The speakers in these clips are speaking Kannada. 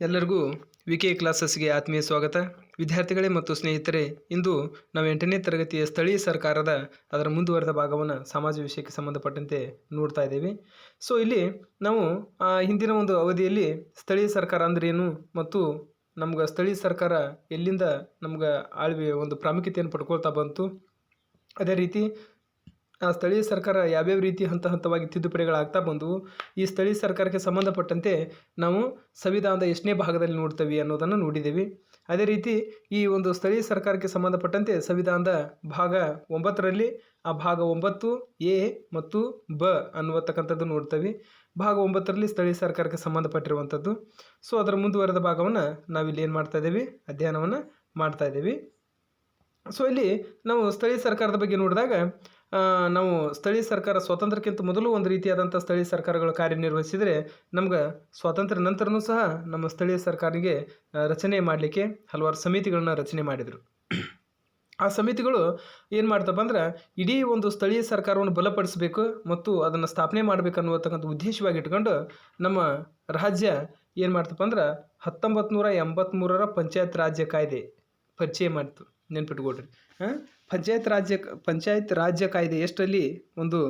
ಎಲ್ಲರಿಗೂ ವಿ ಕೆ ಕ್ಲಾಸಸ್ಗೆ ಆತ್ಮೀಯ ಸ್ವಾಗತ. ವಿದ್ಯಾರ್ಥಿಗಳೇ ಮತ್ತು ಸ್ನೇಹಿತರೆ, ಇಂದು ನಾವು ಎಂಟನೇ ತರಗತಿಯ ಸ್ಥಳೀಯ ಸರ್ಕಾರದ ಅದರ ಮುಂದುವರೆದ ಭಾಗವನ್ನು ಸಮಾಜ ವಿಷಯಕ್ಕೆ ಸಂಬಂಧಪಟ್ಟಂತೆ ನೋಡ್ತಾ ಇದ್ದೇವೆ. ಸೊ ಇಲ್ಲಿ ನಾವು ಹಿಂದಿನ ಒಂದು ಅವಧಿಯಲ್ಲಿ ಸ್ಥಳೀಯ ಸರ್ಕಾರ ಅಂದ್ರೇನು ಮತ್ತು ನಮ್ಗೆ ಸ್ಥಳೀಯ ಸರ್ಕಾರ ಎಲ್ಲಿಂದ ನಮ್ಗೆ ಆಳ್ವಿ ಒಂದು ಪ್ರಾಮುಖ್ಯತೆಯನ್ನು ಪಡ್ಕೊಳ್ತಾ ಬಂತು. ಅದೇ ರೀತಿ ಸ್ಥಳೀಯ ಸರ್ಕಾರ ಯಾವ್ಯಾವ ರೀತಿ ಹಂತ ಹಂತವಾಗಿ ತಿದ್ದುಪಡಿಗಳಾಗ್ತಾ ಬಂದವು ಈ ಸ್ಥಳೀಯ ಸರ್ಕಾರಕ್ಕೆ ಸಂಬಂಧಪಟ್ಟಂತೆ ನಾವು ಸಂವಿಧಾನದ ಎಷ್ಟನೇ ಭಾಗದಲ್ಲಿ ನೋಡ್ತೇವೆ ಅನ್ನೋದನ್ನು ನೋಡಿದ್ದೇವೆ. ಅದೇ ರೀತಿ ಈ ಒಂದು ಸ್ಥಳೀಯ ಸರ್ಕಾರಕ್ಕೆ ಸಂಬಂಧಪಟ್ಟಂತೆ ಸಂವಿಧಾನದ ಭಾಗ ಒಂಬತ್ತರಲ್ಲಿ ಆ ಭಾಗ ಒಂಬತ್ತು ಎ ಮತ್ತು ಬ ಅನ್ನುವತಕ್ಕಂಥದ್ದು ನೋಡ್ತೇವೆ. ಭಾಗ ಒಂಬತ್ತರಲ್ಲಿ ಸ್ಥಳೀಯ ಸರ್ಕಾರಕ್ಕೆ ಸಂಬಂಧಪಟ್ಟಿರುವಂಥದ್ದು. ಸೊ, ಅದರ ಮುಂದುವರೆದ ಭಾಗವನ್ನು ನಾವಿಲ್ಲಿ ಏನು ಮಾಡ್ತಾ ಇದ್ದೇವೆ? ಅಧ್ಯಯನವನ್ನು ಮಾಡ್ತಾ ಇದ್ದೇವೆ. ಸೊ, ಇಲ್ಲಿ ನಾವು ಸ್ಥಳೀಯ ಸರ್ಕಾರದ ಬಗ್ಗೆ ನೋಡಿದಾಗ ನಾವು ಸ್ಥಳೀಯ ಸರ್ಕಾರ ಸ್ವಾತಂತ್ರ್ಯಕ್ಕಿಂತ ಮೊದಲು ಒಂದು ರೀತಿಯಾದಂಥ ಸ್ಥಳೀಯ ಸರ್ಕಾರಗಳು ಕಾರ್ಯನಿರ್ವಹಿಸಿದರೆ ನಮ್ಗೆ ಸ್ವಾತಂತ್ರ್ಯ ನಂತರನೂ ಸಹ ನಮ್ಮ ಸ್ಥಳೀಯ ಸರ್ಕಾರಿಗೆ ರಚನೆ ಮಾಡಲಿಕ್ಕೆ ಹಲವಾರು ಸಮಿತಿಗಳನ್ನ ರಚನೆ ಮಾಡಿದರು. ಆ ಸಮಿತಿಗಳು ಏನು ಮಾಡ್ತಪ್ಪ ಅಂದ್ರೆ ಇಡೀ ಒಂದು ಸ್ಥಳೀಯ ಸರ್ಕಾರವನ್ನು ಬಲಪಡಿಸಬೇಕು ಮತ್ತು ಅದನ್ನು ಸ್ಥಾಪನೆ ಮಾಡಬೇಕು ಅನ್ನುವತಕ್ಕಂಥ ಉದ್ದೇಶವಾಗಿ ಇಟ್ಕೊಂಡು ನಮ್ಮ ರಾಜ್ಯ ಏನು ಮಾಡ್ತಪ್ಪ ಅಂದ್ರೆ ಹತ್ತೊಂಬತ್ತು ನೂರ ಎಂಬತ್ತ್ಮೂರರ ಪಂಚಾಯತ್ ರಾಜ್ಯ ಕಾಯ್ದೆ ಪರಿಚಯ ಮಾಡ್ತು ನೆನ್ಪಿಟ್ಕೊಡ್ರಿ ಹಾಂ ಪಂಚಾಯತ್ ರಾಜ್ಯ ಪಂಚಾಯತ್ ರಾಜ್ಯ ಕಾಯ್ದೆ ಎಷ್ಟರಲ್ಲಿ ಒಂದು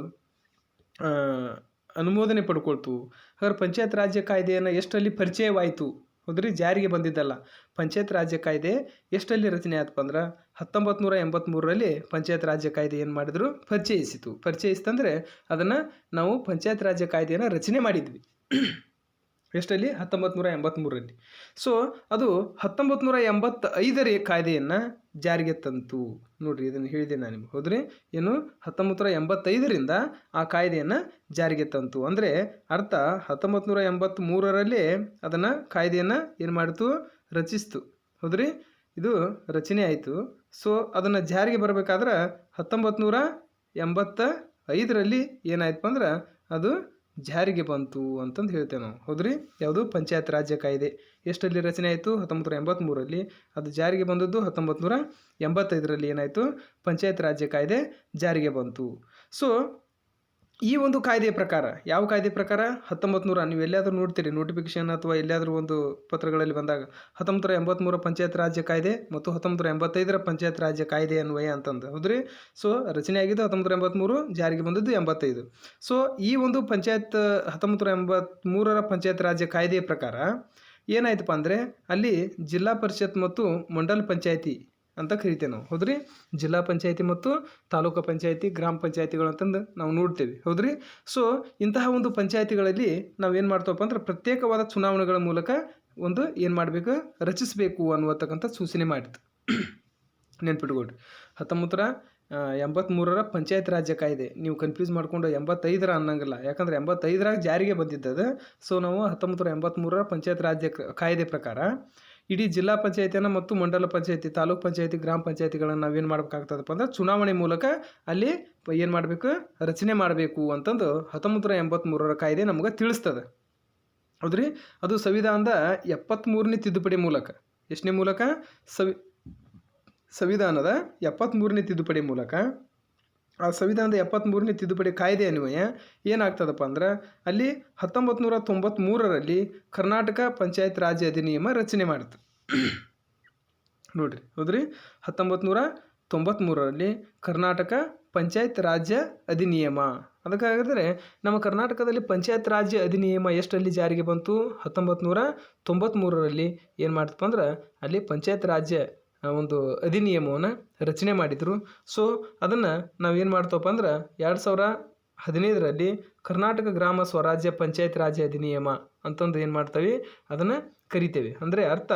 ಅನುಮೋದನೆ ಪಡ್ಕೊಳ್ತು. ಹಾಗಾದ್ರೆ ಪಂಚಾಯತ್ ರಾಜ್ಯ ಕಾಯ್ದೆಯನ್ನು ಎಷ್ಟರಲ್ಲಿ ಪರಿಚಯವಾಯಿತು ಹೌದ್ರಿ ಜಾರಿಗೆ ಬಂದಿದ್ದಲ್ಲ. ಪಂಚಾಯತ್ ರಾಜ್ಯ ಕಾಯ್ದೆ ಎಷ್ಟಲ್ಲಿ ರಚನೆ ಆಯ್ತಪ್ಪ ಅಂದ್ರೆ ಹತ್ತೊಂಬತ್ತು ನೂರ ಎಂಬತ್ತ್ಮೂರರಲ್ಲಿ ಪಂಚಾಯತ್ ರಾಜ್ಯ ಕಾಯ್ದೆ ಏನು ಮಾಡಿದ್ರು? ಪರಿಚಯಿಸಿತು. ಪರಿಚಯಿಸ್ತಂದರೆ ಅದನ್ನು ನಾವು ಪಂಚಾಯತ್ ರಾಜ್ಯ ಕಾಯ್ದೆಯನ್ನು ರಚನೆ ಮಾಡಿದ್ವಿ. ಎಷ್ಟಲ್ಲಿ? ಹತ್ತೊಂಬತ್ತು ನೂರ ಎಂಬತ್ತ್ಮೂರರಲ್ಲಿ ಸೊ ಅದು ಹತ್ತೊಂಬತ್ತು ನೂರ ಎಂಬತ್ತೈದರ ಕಾಯ್ದೆಯನ್ನು ಜಾರಿಗೆ ತಂತು. ನೋಡ್ರಿ, ಇದನ್ನು ಹೇಳಿದೆ ನಾನು ನಿಮ್ಗೆ. ಹೌದ್ರಿ? ಏನು? ಹತ್ತೊಂಬತ್ತು ನೂರ ಎಂಬತ್ತೈದರಿಂದ ಆ ಕಾಯ್ದೆಯನ್ನು ಜಾರಿಗೆ ತಂತು. ಅಂದರೆ, ಅರ್ಥ ಹತ್ತೊಂಬತ್ತು ನೂರ ಎಂಬತ್ತ್ಮೂರರಲ್ಲಿ ಅದನ್ನು ಕಾಯ್ದೆಯನ್ನು ಏನು ಮಾಡಿತು? ರಚಿಸ್ತು. ಹೌದ್ರಿ? ಇದು ರಚನೆ ಆಯಿತು. ಸೊ ಅದನ್ನು ಜಾರಿಗೆ ಬರಬೇಕಾದ್ರೆ ಹತ್ತೊಂಬತ್ತು ನೂರ ಎಂಬತ್ತ ಐದರಲ್ಲಿ ಏನಾಯಿತು ಅಂದ್ರೆ, ಅದು ಜಾರಿಗೆ ಬಂತು ಅಂತಂದು ಹೇಳ್ತೇವೆ ನಾವು ಹೌದ್ರಿ? ಯಾವುದು ಪಂಚಾಯತ್ ರಾಜ್ಯ ಕಾಯ್ದೆ. ಎಷ್ಟರಲ್ಲಿ ರಚನೆ ಆಯಿತು? ಹತ್ತೊಂಬತ್ತು ನೂರ ಎಂಬತ್ತ್ಮೂರರಲ್ಲಿ ಅದು ಜಾರಿಗೆ ಬಂದದ್ದು ಹತ್ತೊಂಬತ್ತು ನೂರ ಎಂಬತ್ತೈದರಲ್ಲಿ ಏನಾಯಿತು? ಪಂಚಾಯತ್ ರಾಜ್ಯ ಕಾಯ್ದೆ ಜಾರಿಗೆ ಬಂತು. ಸೊ ಈ ಒಂದು ಕಾಯ್ದೆಯ ಪ್ರಕಾರ, ಯಾವ ಕಾಯ್ದೆ ಪ್ರಕಾರ? ಹತ್ತೊಂಬತ್ತು ನೂರ ನೀವು ಎಲ್ಲಾದರೂ ನೋಡ್ತೀರಿ ನೋಟಿಫಿಕೇಶನ್ ಅಥವಾ ಎಲ್ಲಿಯಾದರೂ ಒಂದು ಪತ್ರಗಳಲ್ಲಿ ಬಂದಾಗ ಹತ್ತೊಂಬತ್ತು ನೂರ ಎಂಬತ್ತ್ಮೂರ ಪಂಚಾಯತ್ ರಾಜ್ಯ ಕಾಯ್ದೆ ಮತ್ತು ಹತ್ತೊಂಬತ್ತು ನೂರ ಎಂಬತ್ತೈದರ ಪಂಚಾಯತ್ ರಾಜ್ಯ ಕಾಯ್ದೆ ಅನ್ವಯ ಅಂತಂದು. ಹೌದ್ರಿ? ಸೊ ರಚನೆ ಆಗಿದ್ದು ಹತ್ತೊಂಬತ್ತು ಎಂಬತ್ತ್ಮೂರು ಜಾರಿಗೆ ಬಂದದ್ದು ಎಂಬತ್ತೈದು. ಸೊ ಈ ಒಂದು ಪಂಚಾಯತ್ ಹತ್ತೊಂಬತ್ತು ನೂರ ಎಂಬತ್ತ್ಮೂರರ ಪಂಚಾಯತ್ ರಾಜ್ಯ ಕಾಯ್ದೆಯ ಪ್ರಕಾರ ಏನಾಯ್ತಪ್ಪ ಅಂದರೆ, ಅಲ್ಲಿ ಜಿಲ್ಲಾ ಪರಿಷತ್ ಮತ್ತು ಮಂಡಲ್ ಪಂಚಾಯತಿ ಅಂತ ಕರಿತೇವೆ ನಾವು. ಹೌದ್ರಿ? ಜಿಲ್ಲಾ ಪಂಚಾಯತಿ ಮತ್ತು ತಾಲೂಕು ಪಂಚಾಯತಿ, ಗ್ರಾಮ ಪಂಚಾಯತಿಗಳು ಅಂತಂದು ನಾವು ನೋಡ್ತೇವೆ. ಹೌದ್ರಿ? ಸೊ ಇಂತಹ ಒಂದು ಪಂಚಾಯತಿಗಳಲ್ಲಿ ನಾವು ಏನು ಮಾಡ್ತೇವಪ್ಪ ಅಂದ್ರೆ ಪ್ರತ್ಯೇಕವಾದ ಚುನಾವಣೆಗಳ ಮೂಲಕ ಒಂದು ಏನು ಮಾಡಬೇಕು, ರಚಿಸಬೇಕು ಅನ್ನುವತಕ್ಕಂಥ ಸೂಚನೆ ಮಾಡಿತ್ತು. ನೆನ್ಪಿಟ್ಕೊಳ್ರಿ. ಹತ್ತೊಂಬತ್ತರ ಎಂಬತ್ತ್ಮೂರರ ಪಂಚಾಯತ್ ರಾಜ್ಯ ಕಾಯ್ದೆ. ನೀವು ಕನ್ಫ್ಯೂಸ್ ಮಾಡಿಕೊಂಡು ಎಂಬತ್ತೈದರ ಅನ್ನಂಗಿಲ್ಲ. ಯಾಕಂದ್ರೆ ಎಂಬತ್ತೈದರಾಗ ಜಾರಿಗೆ ಬಂದಿದ್ದದು. ಸೊ ನಾವು ಹತ್ತೊಂಬತ್ತರ ಎಂಬತ್ತ್ಮೂರರ ಪಂಚಾಯತ್ ರಾಜ್ಯ ಕಾಯ್ದೆ ಪ್ರಕಾರ ಇಡೀ ಜಿಲ್ಲಾ ಪಂಚಾಯತಿಯನ್ನು ಮತ್ತು ಮಂಡಲ ಪಂಚಾಯತಿ, ತಾಲೂಕು ಪಂಚಾಯತಿ, ಗ್ರಾಮ ಪಂಚಾಯತಿಗಳನ್ನು ನಾವೇನು ಮಾಡಬೇಕಾಗ್ತದಪ್ಪ ಅಂದ್ರೆ ಚುನಾವಣೆ ಮೂಲಕ ಅಲ್ಲಿ ಏನು ಮಾಡಬೇಕು, ರಚನೆ ಮಾಡಬೇಕು ಅಂತಂದು ಹತ್ತೊಂಬತ್ತು ಎಂಬತ್ತ್ಮೂರರ ಕಾಯ್ದೆ ನಮ್ಗೆ ತಿಳಿಸ್ತದೆ. ಹೌದ್ರಿ? ಅದು ಸಂವಿಧಾನದ ಎಪ್ಪತ್ತ್ಮೂರನೇ ತಿದ್ದುಪಡಿ ಮೂಲಕ. ಎಷ್ಟನೇ ಮೂಲಕ? ಸವಿ, ಸಂವಿಧಾನದ ಎಪ್ಪತ್ತ್ಮೂರನೇ ತಿದ್ದುಪಡಿ ಮೂಲಕ. ಸಂವಿಧಾನದ ಎಪ್ಪತ್ತ್ಮೂರನೇ ತಿದ್ದುಪಡಿ ಕಾಯ್ದೆ ಅನ್ವಯ ಏನಾಗ್ತದಪ್ಪ ಅಂದ್ರೆ ಅಲ್ಲಿ ಹತ್ತೊಂಬತ್ತು ನೂರ ತೊಂಬತ್ತ್ಮೂರರಲ್ಲಿ ಕರ್ನಾಟಕ ಪಂಚಾಯತ್ ರಾಜ್ಯ ಅಧಿನಿಯಮ ರಚನೆ ಮಾಡಿತು ನೋಡ್ರಿ ಹೌದ್ರಿ? ಹತ್ತೊಂಬತ್ತು ನೂರ ತೊಂಬತ್ತ್ಮೂರರಲ್ಲಿ ಕರ್ನಾಟಕ ಪಂಚಾಯತ್ ರಾಜ್ಯ ಅಧಿನಿಯಮ. ಅದಕ್ಕಾಗಿದ್ರೆ ನಮ್ಮ ಕರ್ನಾಟಕದಲ್ಲಿ ಪಂಚಾಯತ್ ರಾಜ್ಯ ಅಧಿನಿಯಮ ಎಷ್ಟರಲ್ಲಿ ಜಾರಿಗೆ ಬಂತು? ಹತ್ತೊಂಬತ್ತು ನೂರ ತೊಂಬತ್ತ್ಮೂರರಲ್ಲಿ ಏನು ಮಾಡ್ತಪ್ಪ ಅಂದ್ರೆ ಅಲ್ಲಿ ಪಂಚಾಯತ್ ರಾಜ್ಯ ಆ, ಒಂದು ಅಧಿನಿಯಮವನ್ನು ರಚನೆ ಮಾಡಿದರು. ಸೊ ಅದನ್ನು ನಾವೇನು ಮಾಡ್ತವಪ್ಪ ಅಂದ್ರೆ ಎರಡು ಸಾವಿರ ಹದಿನೈದರಲ್ಲಿ ಕರ್ನಾಟಕ ಗ್ರಾಮ ಸ್ವರಾಜ್ಯ ಪಂಚಾಯತ್ ರಾಜ್ಯ ಅಧಿನಿಯಮ ಅಂತಂದು ಏನು ಮಾಡ್ತೇವೆ? ಅದನ್ನು ಕರಿತೇವೆ. ಅಂದರೆ ಅರ್ಥ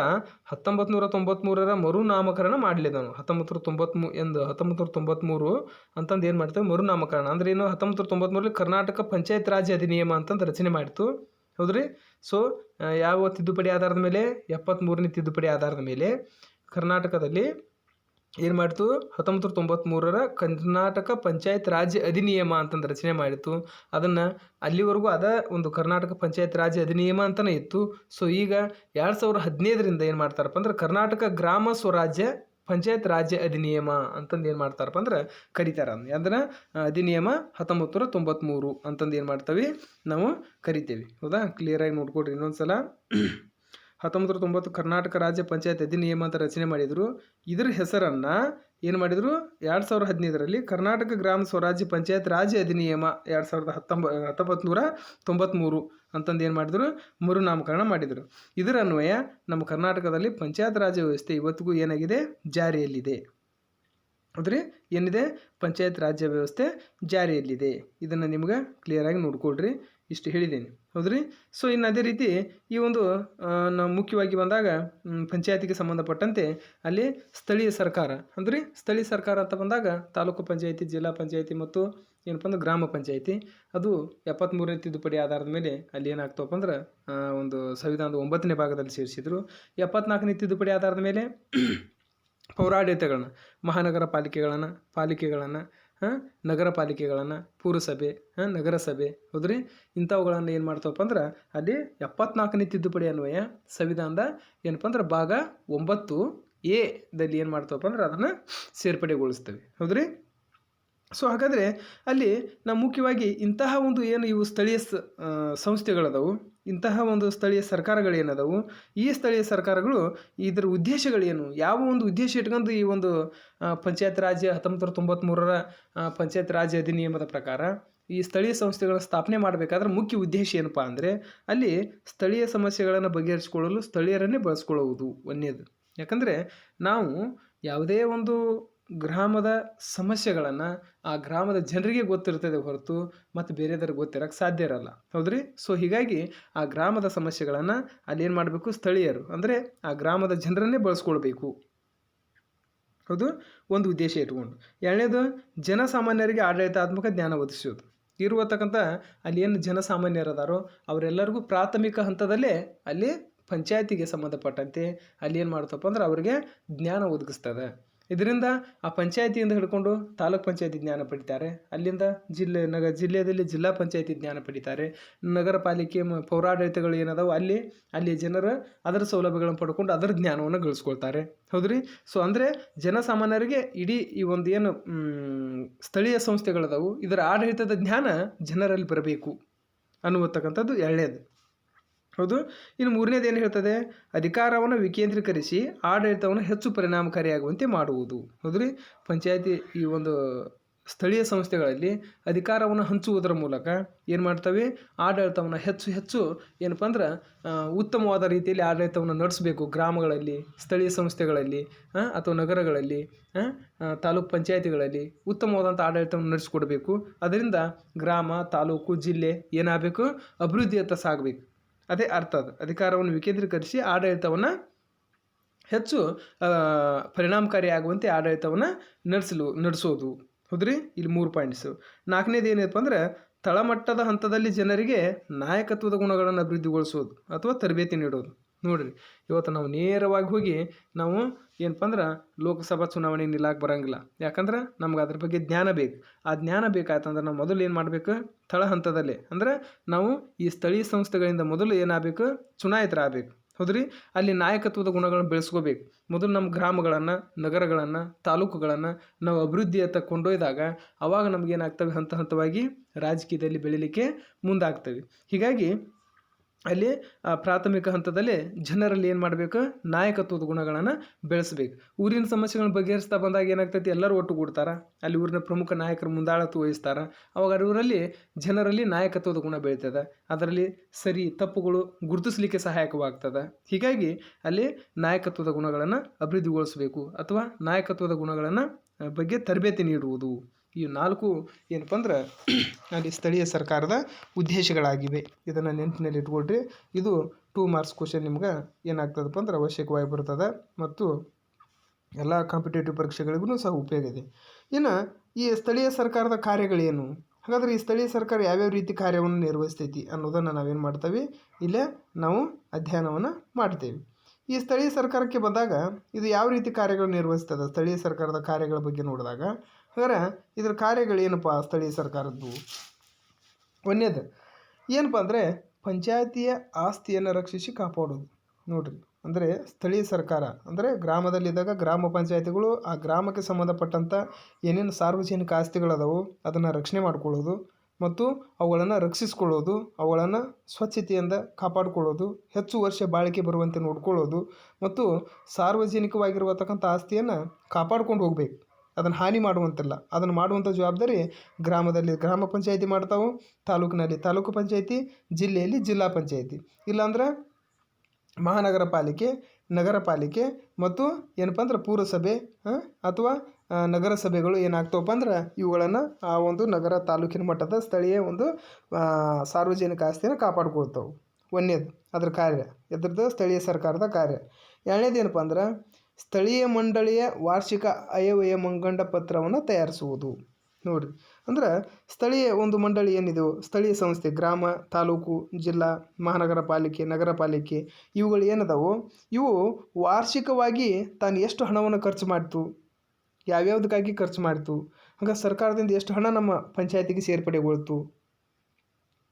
ಹತ್ತೊಂಬತ್ತು ನೂರ ತೊಂಬತ್ತ್ಮೂರರ ಮರುನಾಮಕರಣ ನಾವು ಹತ್ತೊಂಬತ್ತು ನೂರ ತೊಂಬತ್ಮೂ ಎಂದು ಹತ್ತೊಂಬತ್ತು ನೂರ ತೊಂಬತ್ತ್ಮೂರು ಅಂತಂದು ಏನು ಮಾಡ್ತೇವೆ? ಮರುನಾಮಕರಣ. ಅಂದ್ರೆ ಏನು? ಹತ್ತೊಂಬತ್ತು ನೂರ ತೊಂಬತ್ತ್ಮೂರಲ್ಲಿ ಕರ್ನಾಟಕ ಪಂಚಾಯತ್ ರಾಜ್ಯ ಅಧಿನಿಯಮ ಅಂತಂದು ರಚನೆ ಮಾಡಿತು ಹೌದ್ರಿ? ಸೊ ಯಾವ ತಿದ್ದುಪಡಿ ಆಧಾರದ ಮೇಲೆ? ಎಪ್ಪತ್ತ್ಮೂರನೇ ತಿದ್ದುಪಡಿ ಆಧಾರದ ಮೇಲೆ. ಕರ್ನಾಟಕದಲ್ಲಿ ಏನು ಮಾಡಿತು? ಹತ್ತೊಂಬತ್ತು ತೊಂಬತ್ತ್ಮೂರರ ಕರ್ನಾಟಕ ಪಂಚಾಯತ್ ರಾಜ್ಯ ಅಧಿನಿಯಮ ಅಂತಂದು ರಚನೆ ಮಾಡಿತ್ತು. ಅದನ್ನು ಅಲ್ಲಿವರೆಗೂ ಅದ ಒಂದು ಕರ್ನಾಟಕ ಪಂಚಾಯತ್ ರಾಜ್ಯ ಅಧಿನಿಯಮ ಅಂತಲೇ ಇತ್ತು. ಸೊ ಈಗ ಎರಡು ಸಾವಿರದ ಹದಿನೈದರಿಂದ ಏನು ಮಾಡ್ತಾರಪ್ಪ ಅಂದ್ರೆ ಕರ್ನಾಟಕ ಗ್ರಾಮ ಸ್ವರಾಜ್ಯ ಪಂಚಾಯತ್ ರಾಜ್ಯ ಅಧಿನಿಯಮ ಅಂತಂದು ಏನು ಮಾಡ್ತಾರಪ್ಪ ಅಂದ್ರೆ ಕರಿತಾರ. ಅದನ್ನ ಅಧಿನಿಯಮ ಹತ್ತೊಂಬತ್ತು ನೂರ ತೊಂಬತ್ತ್ಮೂರು ಅಂತಂದು ಏನು ಮಾಡ್ತೀವಿ? ನಾವು ಕರಿತೇವೆ. ಹೌದಾ? ಕ್ಲಿಯರಾಗಿ ನೋಡ್ಕೊಡ್ರಿ ಇನ್ನೊಂದು ಸಲ ಹತ್ತೊಂಬತ್ತು ತೊಂಬತ್ತು ಕರ್ನಾಟಕ ರಾಜ್ಯ ಪಂಚಾಯತ್ ಅಧಿನಿಯಮ ಅಂತ ರಚನೆ ಮಾಡಿದರು. ಇದರ ಹೆಸರನ್ನು ಏನು ಮಾಡಿದರು? ಎರಡು ಸಾವಿರದ ಹದಿನೈದರಲ್ಲಿ ಕರ್ನಾಟಕ ಗ್ರಾಮ ಸ್ವರಾಜ್ಯ ಪಂಚಾಯತ್ ರಾಜ್ಯ ಅಧಿನಿಯಮ ಎರಡು ಸಾವಿರದ ಹತ್ತೊಂಬ ಹತ್ತೊಂಬತ್ತು ನೂರ ತೊಂಬತ್ತ್ಮೂರು ಅಂತಂದು ಏನು ಮಾಡಿದರು? ಮರುನಾಮಕರಣ ಮಾಡಿದರು. ಇದರ ಅನ್ವಯ ನಮ್ಮ ಕರ್ನಾಟಕದಲ್ಲಿ ಪಂಚಾಯತ್ ರಾಜ ವ್ಯವಸ್ಥೆ ಇವತ್ತಿಗೂ ಏನಾಗಿದೆ? ಜಾರಿಯಲ್ಲಿದೆ. ಅಂದರೆ ಏನಿದೆ? ಪಂಚಾಯತ್ ರಾಜ್ಯ ವ್ಯವಸ್ಥೆ ಜಾರಿಯಲ್ಲಿದೆ. ಇದನ್ನು ನಿಮ್ಗೆ ಕ್ಲಿಯರಾಗಿ ನೋಡ್ಕೊಳ್ರಿ. ಇಷ್ಟು ಹೇಳಿದ್ದೀನಿ. ಹೌದ್ರಿ? ಸೊ ಇನ್ನು ಅದೇ ರೀತಿ ಈ ಒಂದು ನಾವು ಮುಖ್ಯವಾಗಿ ಬಂದಾಗ ಪಂಚಾಯತಿಗೆ ಸಂಬಂಧಪಟ್ಟಂತೆ ಅಲ್ಲಿ ಸ್ಥಳೀಯ ಸರ್ಕಾರ, ಅಂದರೆ ಸ್ಥಳೀಯ ಸರ್ಕಾರ ಅಂತ ಬಂದಾಗ ತಾಲೂಕು ಪಂಚಾಯತಿ, ಜಿಲ್ಲಾ ಪಂಚಾಯತಿ ಮತ್ತು ಏನಪ್ಪ ಅಂದ್ರೆ ಗ್ರಾಮ ಪಂಚಾಯತಿ. ಅದು ಎಪ್ಪತ್ತ್ಮೂರನೇ ತಿದ್ದುಪಡಿ ಆಧಾರದ ಮೇಲೆ ಅಲ್ಲಿ ಏನಾಗ್ತವಪ್ಪ ಅಂದ್ರೆ ಒಂದು ಸಂವಿಧಾನದ ಒಂಬತ್ತನೇ ಭಾಗದಲ್ಲಿ ಸೇರಿಸಿದ್ರು. ಎಪ್ಪತ್ನಾಲ್ಕನೇ ತಿದ್ದುಪಡಿ ಆಧಾರದ ಮೇಲೆ ಪೌರಾಡಳಿತಗಳನ್ನ, ಮಹಾನಗರ ಪಾಲಿಕೆಗಳನ್ನು ಪಾಲಿಕೆಗಳನ್ನು ನಗರ ಪಾಲಿಕೆಗಳನ್ನು ಪುರಸಭೆ, ಹಾಂ? ನಗರಸಭೆ, ಹೌದ್ರಿ? ಇಂಥವುಗಳನ್ನು ಏನು ಮಾಡ್ತವಪ್ಪ ಅಂದ್ರೆ, ಅಲ್ಲಿ ಎಪ್ಪತ್ನಾಲ್ಕನೇ ತಿದ್ದುಪಡಿ ಅನ್ವಯ ಸಂವಿಧಾನದ ಏನಪ್ಪ ಅಂದ್ರೆ ಭಾಗ ಒಂಬತ್ತು ಎ ದಲ್ಲಿ ಏನು ಮಾಡ್ತವಪ್ಪ ಅಂದ್ರೆ ಅದನ್ನು ಸೇರ್ಪಡೆಗೊಳಿಸ್ತೇವೆ, ಹೌದ್ರಿ? ಸೊ ಹಾಗಾದರೆ ಅಲ್ಲಿ ನಾವು ಮುಖ್ಯವಾಗಿ ಇಂತಹ ಒಂದು ಏನು ಇವು ಸ್ಥಳೀಯ ಸಂಸ್ಥೆಗಳದವು ಇಂತಹ ಒಂದು ಸ್ಥಳೀಯ ಸರ್ಕಾರಗಳೇನದವು? ಈ ಸ್ಥಳೀಯ ಸರ್ಕಾರಗಳು ಇದರ ಉದ್ದೇಶಗಳೇನು? ಯಾವ ಒಂದು ಉದ್ದೇಶ ಇಟ್ಕೊಂಡು ಈ ಒಂದು ಪಂಚಾಯತ್ ರಾಜ್ಯ ಹತ್ತೊಂಬತ್ತು ತೊಂಬತ್ತ್ಮೂರರ ಪಂಚಾಯತ್ ರಾಜ್ ಅಧಿನಿಯಮದ ಪ್ರಕಾರ ಈ ಸ್ಥಳೀಯ ಸಂಸ್ಥೆಗಳ ಸ್ಥಾಪನೆ ಮಾಡಬೇಕಾದ್ರೆ ಮುಖ್ಯ ಉದ್ದೇಶ ಏನಪ್ಪ ಅಂದರೆ ಅಲ್ಲಿ ಸ್ಥಳೀಯ ಸಮಸ್ಯೆಗಳನ್ನು ಬಗೆಹರಿಸಿಕೊಳ್ಳಲು ಸ್ಥಳೀಯರನ್ನೇ ಬಳಸ್ಕೊಳ್ಳುವುದು ಒಂದೇದು ಯಾಕಂದರೆ ನಾವು ಯಾವುದೇ ಒಂದು ಗ್ರಾಮದ ಸಮಸ್ಯೆಗಳನ್ನು ಆ ಗ್ರಾಮದ ಜನರಿಗೆ ಗೊತ್ತಿರ್ತದೆ ಹೊರತು ಮತ್ತು ಬೇರೆದವ್ರಿಗೆ ಗೊತ್ತಿರೋಕ್ಕೆ ಸಾಧ್ಯ ಇರಲ್ಲ. ಹೌದ್ರಿ? ಸೊ ಹೀಗಾಗಿ ಆ ಗ್ರಾಮದ ಸಮಸ್ಯೆಗಳನ್ನು ಅಲ್ಲಿ ಏನು ಮಾಡಬೇಕು? ಸ್ಥಳೀಯರು. ಅಂದರೆ ಆ ಗ್ರಾಮದ ಜನರನ್ನೇ ಬಳಸ್ಕೊಳ್ಬೇಕು. ಹೌದು? ಒಂದು ಉದ್ದೇಶ ಇಟ್ಕೊಂಡು. ಎರಡನೇದು, ಜನಸಾಮಾನ್ಯರಿಗೆ ಆಡಳಿತಾತ್ಮಕ ಜ್ಞಾನ ಒದಗಿಸೋದು ಇರುವತಕ್ಕಂಥ ಅಲ್ಲಿ ಏನು ಜನಸಾಮಾನ್ಯರದಾರೋ ಅವರೆಲ್ಲರಿಗೂ ಪ್ರಾಥಮಿಕ ಹಂತದಲ್ಲೇ ಅಲ್ಲಿ ಪಂಚಾಯತಿಗೆ ಸಂಬಂಧಪಟ್ಟಂತೆ ಅಲ್ಲಿ ಏನು ಮಾಡ್ತಪ್ಪ ಅಂದ್ರೆ ಅವರಿಗೆ ಜ್ಞಾನ ಒದಗಿಸ್ತದೆ. ಇದರಿಂದ ಆ ಪಂಚಾಯತಿಯಿಂದ ಹಿಡ್ಕೊಂಡು ತಾಲೂಕ್ ಪಂಚಾಯತಿ ಜ್ಞಾನ ಪಡಿತಾರೆ. ಅಲ್ಲಿಂದ ಜಿಲ್ಲೆ, ನಗ, ಜಿಲ್ಲೆಯಲ್ಲಿ ಜಿಲ್ಲಾ ಪಂಚಾಯತಿ ಜ್ಞಾನ ಪಡಿತಾರೆ. ನಗರ ಪಾಲಿಕೆ ಮ- ಪೌರಾಡಳಿತಗಳು ಏನದಾವೆ ಅಲ್ಲಿ ಅಲ್ಲಿ ಜನರು ಅದರ ಸೌಲಭ್ಯಗಳನ್ನು ಪಡ್ಕೊಂಡು ಅದರ ಜ್ಞಾನವನ್ನು ಗಳಿಸ್ಕೊಳ್ತಾರೆ. ಹೌದ್ರಿ? ಸೊ ಅಂದರೆ ಜನಸಾಮಾನ್ಯರಿಗೆ ಇಡೀ ಈ ಒಂದು ಏನು ಸ್ಥಳೀಯ ಸಂಸ್ಥೆಗಳದಾವು ಇದರ ಆಡಳಿತದ ಜ್ಞಾನ ಜನರಲ್ಲಿ ಬರಬೇಕು ಅನ್ನುವತಕ್ಕಂಥದ್ದು ಎರಡನೇದು. ಹೌದು? ಇನ್ನು ಮೂರನೇದು ಏನು ಹೇಳ್ತದೆ? ಅಧಿಕಾರವನ್ನು ವಿಕೇಂದ್ರೀಕರಿಸಿ ಆಡಳಿತವನ್ನು ಹೆಚ್ಚು ಪರಿಣಾಮಕಾರಿಯಾಗುವಂತೆ ಮಾಡುವುದು. ಹೌದ್ರಿ? ಪಂಚಾಯತಿ ಈ ಒಂದು ಸ್ಥಳೀಯ ಸಂಸ್ಥೆಗಳಲ್ಲಿ ಅಧಿಕಾರವನ್ನು ಹಂಚುವುದರ ಮೂಲಕ ಏನು ಮಾಡ್ತವೆ? ಆಡಳಿತವನ್ನು ಹೆಚ್ಚು ಹೆಚ್ಚು ಏನಪ್ಪ ಅಂದ್ರೆ ಉತ್ತಮವಾದ ರೀತಿಯಲ್ಲಿ ಆಡಳಿತವನ್ನು ನಡೆಸಬೇಕು. ಗ್ರಾಮಗಳಲ್ಲಿ, ಸ್ಥಳೀಯ ಸಂಸ್ಥೆಗಳಲ್ಲಿ ಅಥವಾ ನಗರಗಳಲ್ಲಿ ತಾಲೂಕ್ ಪಂಚಾಯತಿಗಳಲ್ಲಿ ಉತ್ತಮವಾದಂಥ ಆಡಳಿತವನ್ನು ನಡೆಸಿಕೊಡ್ಬೇಕು. ಅದರಿಂದ ಗ್ರಾಮ, ತಾಲೂಕು, ಜಿಲ್ಲೆ ಏನಾಗಬೇಕು? ಅಭಿವೃದ್ಧಿಯತ್ತ ಸಾಗಬೇಕು. ಅದೇ ಅರ್ಥ ಅದು. ಅಧಿಕಾರವನ್ನು ವಿಕೇಂದ್ರೀಕರಿಸಿ ಆಡಳಿತವನ್ನು ಹೆಚ್ಚು ಪರಿಣಾಮಕಾರಿಯಾಗುವಂತೆ ಆಡಳಿತವನ್ನು ನಡೆಸಲು, ನಡೆಸೋದು. ಹೌದ್ರಿ? ಇಲ್ಲಿ ಮೂರು ಪಾಯಿಂಟ್ಸು ನಾಲ್ಕನೇದು ಏನಪ್ಪ ಅಂದರೆ, ತಳಮಟ್ಟದ ಹಂತದಲ್ಲಿ ಜನರಿಗೆ ನಾಯಕತ್ವದ ಗುಣಗಳನ್ನು ಅಭಿವೃದ್ಧಿಗೊಳಿಸೋದು ಅಥವಾ ತರಬೇತಿ ನೀಡೋದು. ನೋಡ್ರಿ. ಇವತ್ತು ನಾವು ನೇರವಾಗಿ ಹೋಗಿ ನಾವು ಏನಪ್ಪ ಅಂದ್ರೆ ಲೋಕಸಭಾ ಚುನಾವಣೆ ನಿಲ್ಲಕ್ಕೆ ಬರಂಗಿಲ್ಲ. ಯಾಕಂದ್ರೆ ನಮ್ಗೆ ಅದ್ರ ಬಗ್ಗೆ ಜ್ಞಾನ ಬೇಕು. ಆ ಜ್ಞಾನ ಬೇಕಾಯ್ತಂದ್ರೆ ನಾವು ಮೊದಲು ಏನು ಮಾಡಬೇಕು? ತಳ ಹಂತದಲ್ಲಿ. ಅಂದ್ರೆ ನಾವು ಈ ಸ್ಥಳೀಯ ಸಂಸ್ಥೆಗಳಿಂದ ಮೊದಲು ಏನಾಗಬೇಕು? ಚುನಾಯಿತರಾಗಬೇಕು ಹೌದ್ರಿ? ಅಲ್ಲಿ ನಾಯಕತ್ವದ ಗುಣಗಳನ್ನು ಬೆಳೆಸ್ಕೋಬೇಕು. ಮೊದಲು ನಮ್ಮ ಗ್ರಾಮಗಳನ್ನು, ನಗರಗಳನ್ನು, ತಾಲೂಕುಗಳನ್ನು ನಾವು ಅಭಿವೃದ್ಧಿಯತ್ತ ಕೊಂಡೊಯ್ದಾಗ ಅವಾಗ ನಮಗೇನಾಗ್ತವೆ ಹಂತ ಹಂತವಾಗಿ ರಾಜಕೀಯದಲ್ಲಿ ಬೆಳಿಲಿಕ್ಕೆ ಮುಂದಾಗ್ತವೆ. ಹೀಗಾಗಿ ಅಲ್ಲಿ ಪ್ರಾಥಮಿಕ ಹಂತದಲ್ಲಿ ಜನರಲ್ಲಿ ಏನು ಮಾಡಬೇಕು? ನಾಯಕತ್ವದ ಗುಣಗಳನ್ನು ಬೆಳೆಸಬೇಕು. ಊರಿನ ಸಮಸ್ಯೆಗಳನ್ನ ಬಗೆಹರಿಸ್ತಾ ಬಂದಾಗ ಏನಾಗ್ತೈತಿ? ಎಲ್ಲರೂ ಒಟ್ಟುಗೂಡ್ತಾರೆ. ಅಲ್ಲಿ ಊರಿನ ಪ್ರಮುಖ ನಾಯಕರು ಮುಂದಾಳತ್ವ ವಹಿಸ್ತಾರೆ. ಅವಾಗ ಊರಲ್ಲಿ ಜನರಲ್ಲಿ ನಾಯಕತ್ವದ ಗುಣ ಬೆಳೀತದೆ. ಅದರಲ್ಲಿ ಸರಿ, ತಪ್ಪುಗಳು ಗುರುತಿಸಲಿಕ್ಕೆ ಸಹಾಯಕವಾಗ್ತದೆ. ಹೀಗಾಗಿ ಅಲ್ಲಿ ನಾಯಕತ್ವದ ಗುಣಗಳನ್ನು ಅಭಿವೃದ್ಧಿಗೊಳಿಸಬೇಕು. ಅಥವಾ ನಾಯಕತ್ವದ ಗುಣಗಳನ್ನು ಬಗ್ಗೆ ತರಬೇತಿ ನೀಡುವುದು. ಈ ನಾಲ್ಕು ಏನಪ್ಪ ಅಂದ್ರೆ ಅಲ್ಲಿ ಸ್ಥಳೀಯ ಸರ್ಕಾರದ ಉದ್ದೇಶಗಳಾಗಿವೆ. ಇದನ್ನು ನೆನಪಿನಲ್ಲಿ ಇಟ್ಕೊಳ್ರಿ. ಇದು ಟೂ ಮಾರ್ಕ್ಸ್ ಕ್ವಶನ್ ನಿಮ್ಗೆ ಏನಾಗ್ತದಪ್ಪ ಅಂದ್ರೆ ಅವಶ್ಯಕವಾಗಿ ಬರ್ತದೆ ಮತ್ತು ಎಲ್ಲ ಕಾಂಪಿಟೇಟಿವ್ ಪರೀಕ್ಷೆಗಳಿಗೂ ಸಹ ಉಪಯೋಗ ಇದೆ. ಇನ್ನು ಈ ಸ್ಥಳೀಯ ಸರ್ಕಾರದ ಕಾರ್ಯಗಳೇನು? ಹಾಗಾದ್ರೆ ಈ ಸ್ಥಳೀಯ ಸರ್ಕಾರ ಯಾವ್ಯಾವ ರೀತಿ ಕಾರ್ಯವನ್ನು ನಿರ್ವಹಿಸ್ತೈತಿ ಅನ್ನೋದನ್ನು ನಾವೇನು ಮಾಡ್ತೇವೆ? ಇಲ್ಲೇ ನಾವು ಅಧ್ಯಯನವನ್ನು ಮಾಡ್ತೇವೆ. ಈ ಸ್ಥಳೀಯ ಸರ್ಕಾರಕ್ಕೆ ಬಂದಾಗ ಇದು ಯಾವ ರೀತಿ ಕಾರ್ಯಗಳು ನಿರ್ವಹಿಸ್ತದೆ? ಸ್ಥಳೀಯ ಸರ್ಕಾರದ ಕಾರ್ಯಗಳ ಬಗ್ಗೆ ನೋಡಿದಾಗ, ಹಾಗಾದ್ರೆ ಕಾರ್ಯಗಳು ಏನಪ್ಪ ಸ್ಥಳೀಯ ಸರ್ಕಾರದ್ದು? ಒಂದೇದು ಏನಪ್ಪ ಅಂದರೆ ಪಂಚಾಯತಿಯ ಆಸ್ತಿಯನ್ನು ರಕ್ಷಿಸಿ ಕಾಪಾಡೋದು. ನೋಡ್ರಿ, ಅಂದರೆ ಸ್ಥಳೀಯ ಸರ್ಕಾರ, ಅಂದರೆ ಗ್ರಾಮದಲ್ಲಿದ್ದಾಗ ಗ್ರಾಮ ಪಂಚಾಯತಿಗಳು ಆ ಗ್ರಾಮಕ್ಕೆ ಸಂಬಂಧಪಟ್ಟಂಥ ಏನೇನು ಸಾರ್ವಜನಿಕ ಆಸ್ತಿಗಳದಾವು ಅದನ್ನು ರಕ್ಷಣೆ ಮಾಡ್ಕೊಳ್ಳೋದು ಮತ್ತು ಅವುಗಳನ್ನು ರಕ್ಷಿಸ್ಕೊಳ್ಳೋದು, ಅವುಗಳನ್ನು ಸ್ವಚ್ಛತೆಯಿಂದ ಕಾಪಾಡಿಕೊಳ್ಳೋದು, ಹೆಚ್ಚು ವರ್ಷ ಬಾಳಿಕೆ ಬರುವಂತೆ ನೋಡ್ಕೊಳ್ಳೋದು ಮತ್ತು ಸಾರ್ವಜನಿಕವಾಗಿರುವತಕ್ಕಂಥ ಆಸ್ತಿಯನ್ನು ಕಾಪಾಡ್ಕೊಂಡು ಹೋಗ್ಬೇಕು. ಅದನ್ನು ಹಾನಿ ಮಾಡುವಂತಿಲ್ಲ. ಅದನ್ನು ಮಾಡುವಂಥ ಜವಾಬ್ದಾರಿ ಗ್ರಾಮದಲ್ಲಿ ಗ್ರಾಮ ಪಂಚಾಯಿತಿ ಮಾಡ್ತಾವೆ, ತಾಲೂಕಿನಲ್ಲಿ ತಾಲೂಕು ಪಂಚಾಯಿತಿ, ಜಿಲ್ಲೆಯಲ್ಲಿ ಜಿಲ್ಲಾ ಪಂಚಾಯಿತಿ. ಇಲ್ಲಾಂದ್ರೆ ಮಹಾನಗರ ಪಾಲಿಕೆ ನಗರ ಪಾಲಿಕೆ ಮತ್ತು ಏನಪ್ಪ ಅಂದ್ರೆ ಪುರಸಭೆ ಅಥವಾ ನಗರಸಭೆಗಳು ಏನಾಗ್ತವಪ್ಪ ಅಂದ್ರೆ ಇವುಗಳನ್ನು ಆ ಒಂದು ನಗರ ತಾಲೂಕಿನ ಮಟ್ಟದ ಸ್ಥಳೀಯ ಒಂದು ಸಾರ್ವಜನಿಕ ಆಸ್ತಿಯನ್ನು ಕಾಪಾಡ್ಕೊಳ್ತಾವೆ. ಒಂದನೇದು, ಅದ್ರ ಕಾರ್ಯ. ಇದ್ರದ್ದು ಸ್ಥಳೀಯ ಸರ್ಕಾರದ ಕಾರ್ಯ. ಎರಡನೇದು ಏನಪ್ಪ ಅಂದ್ರೆ ಸ್ಥಳೀಯ ಮಂಡಳಿಯ ವಾರ್ಷಿಕ ಅಯವ್ಯಯ ಮಂಗಂಡ ಪತ್ರವನ್ನು ತಯಾರಿಸುವುದು. ನೋಡಿರಿ, ಅಂದ್ರೆ ಸ್ಥಳೀಯ ಒಂದು ಮಂಡಳಿ ಏನಿದೆ ಸ್ಥಳೀಯ ಸಂಸ್ಥೆ, ಗ್ರಾಮ, ತಾಲೂಕು, ಜಿಲ್ಲಾ, ಮಹಾನಗರ ಪಾಲಿಕೆ, ನಗರ ಪಾಲಿಕೆ, ಇವುಗಳು ಏನದಾವು, ಇವು ವಾರ್ಷಿಕವಾಗಿ ತಾನು ಎಷ್ಟು ಹಣವನ್ನು ಖರ್ಚು ಮಾಡ್ತು ಯಾವ್ಯಾವ್ದಕ್ಕಾಗಿ ಖರ್ಚು ಮಾಡ್ತು? ಹಂಗೆ ಸರ್ಕಾರದಿಂದ ಎಷ್ಟು ಹಣ ನಮ್ಮ ಪಂಚಾಯತಿಗೆ ಸೇರ್ಪಡೆಗೊಳ್ತು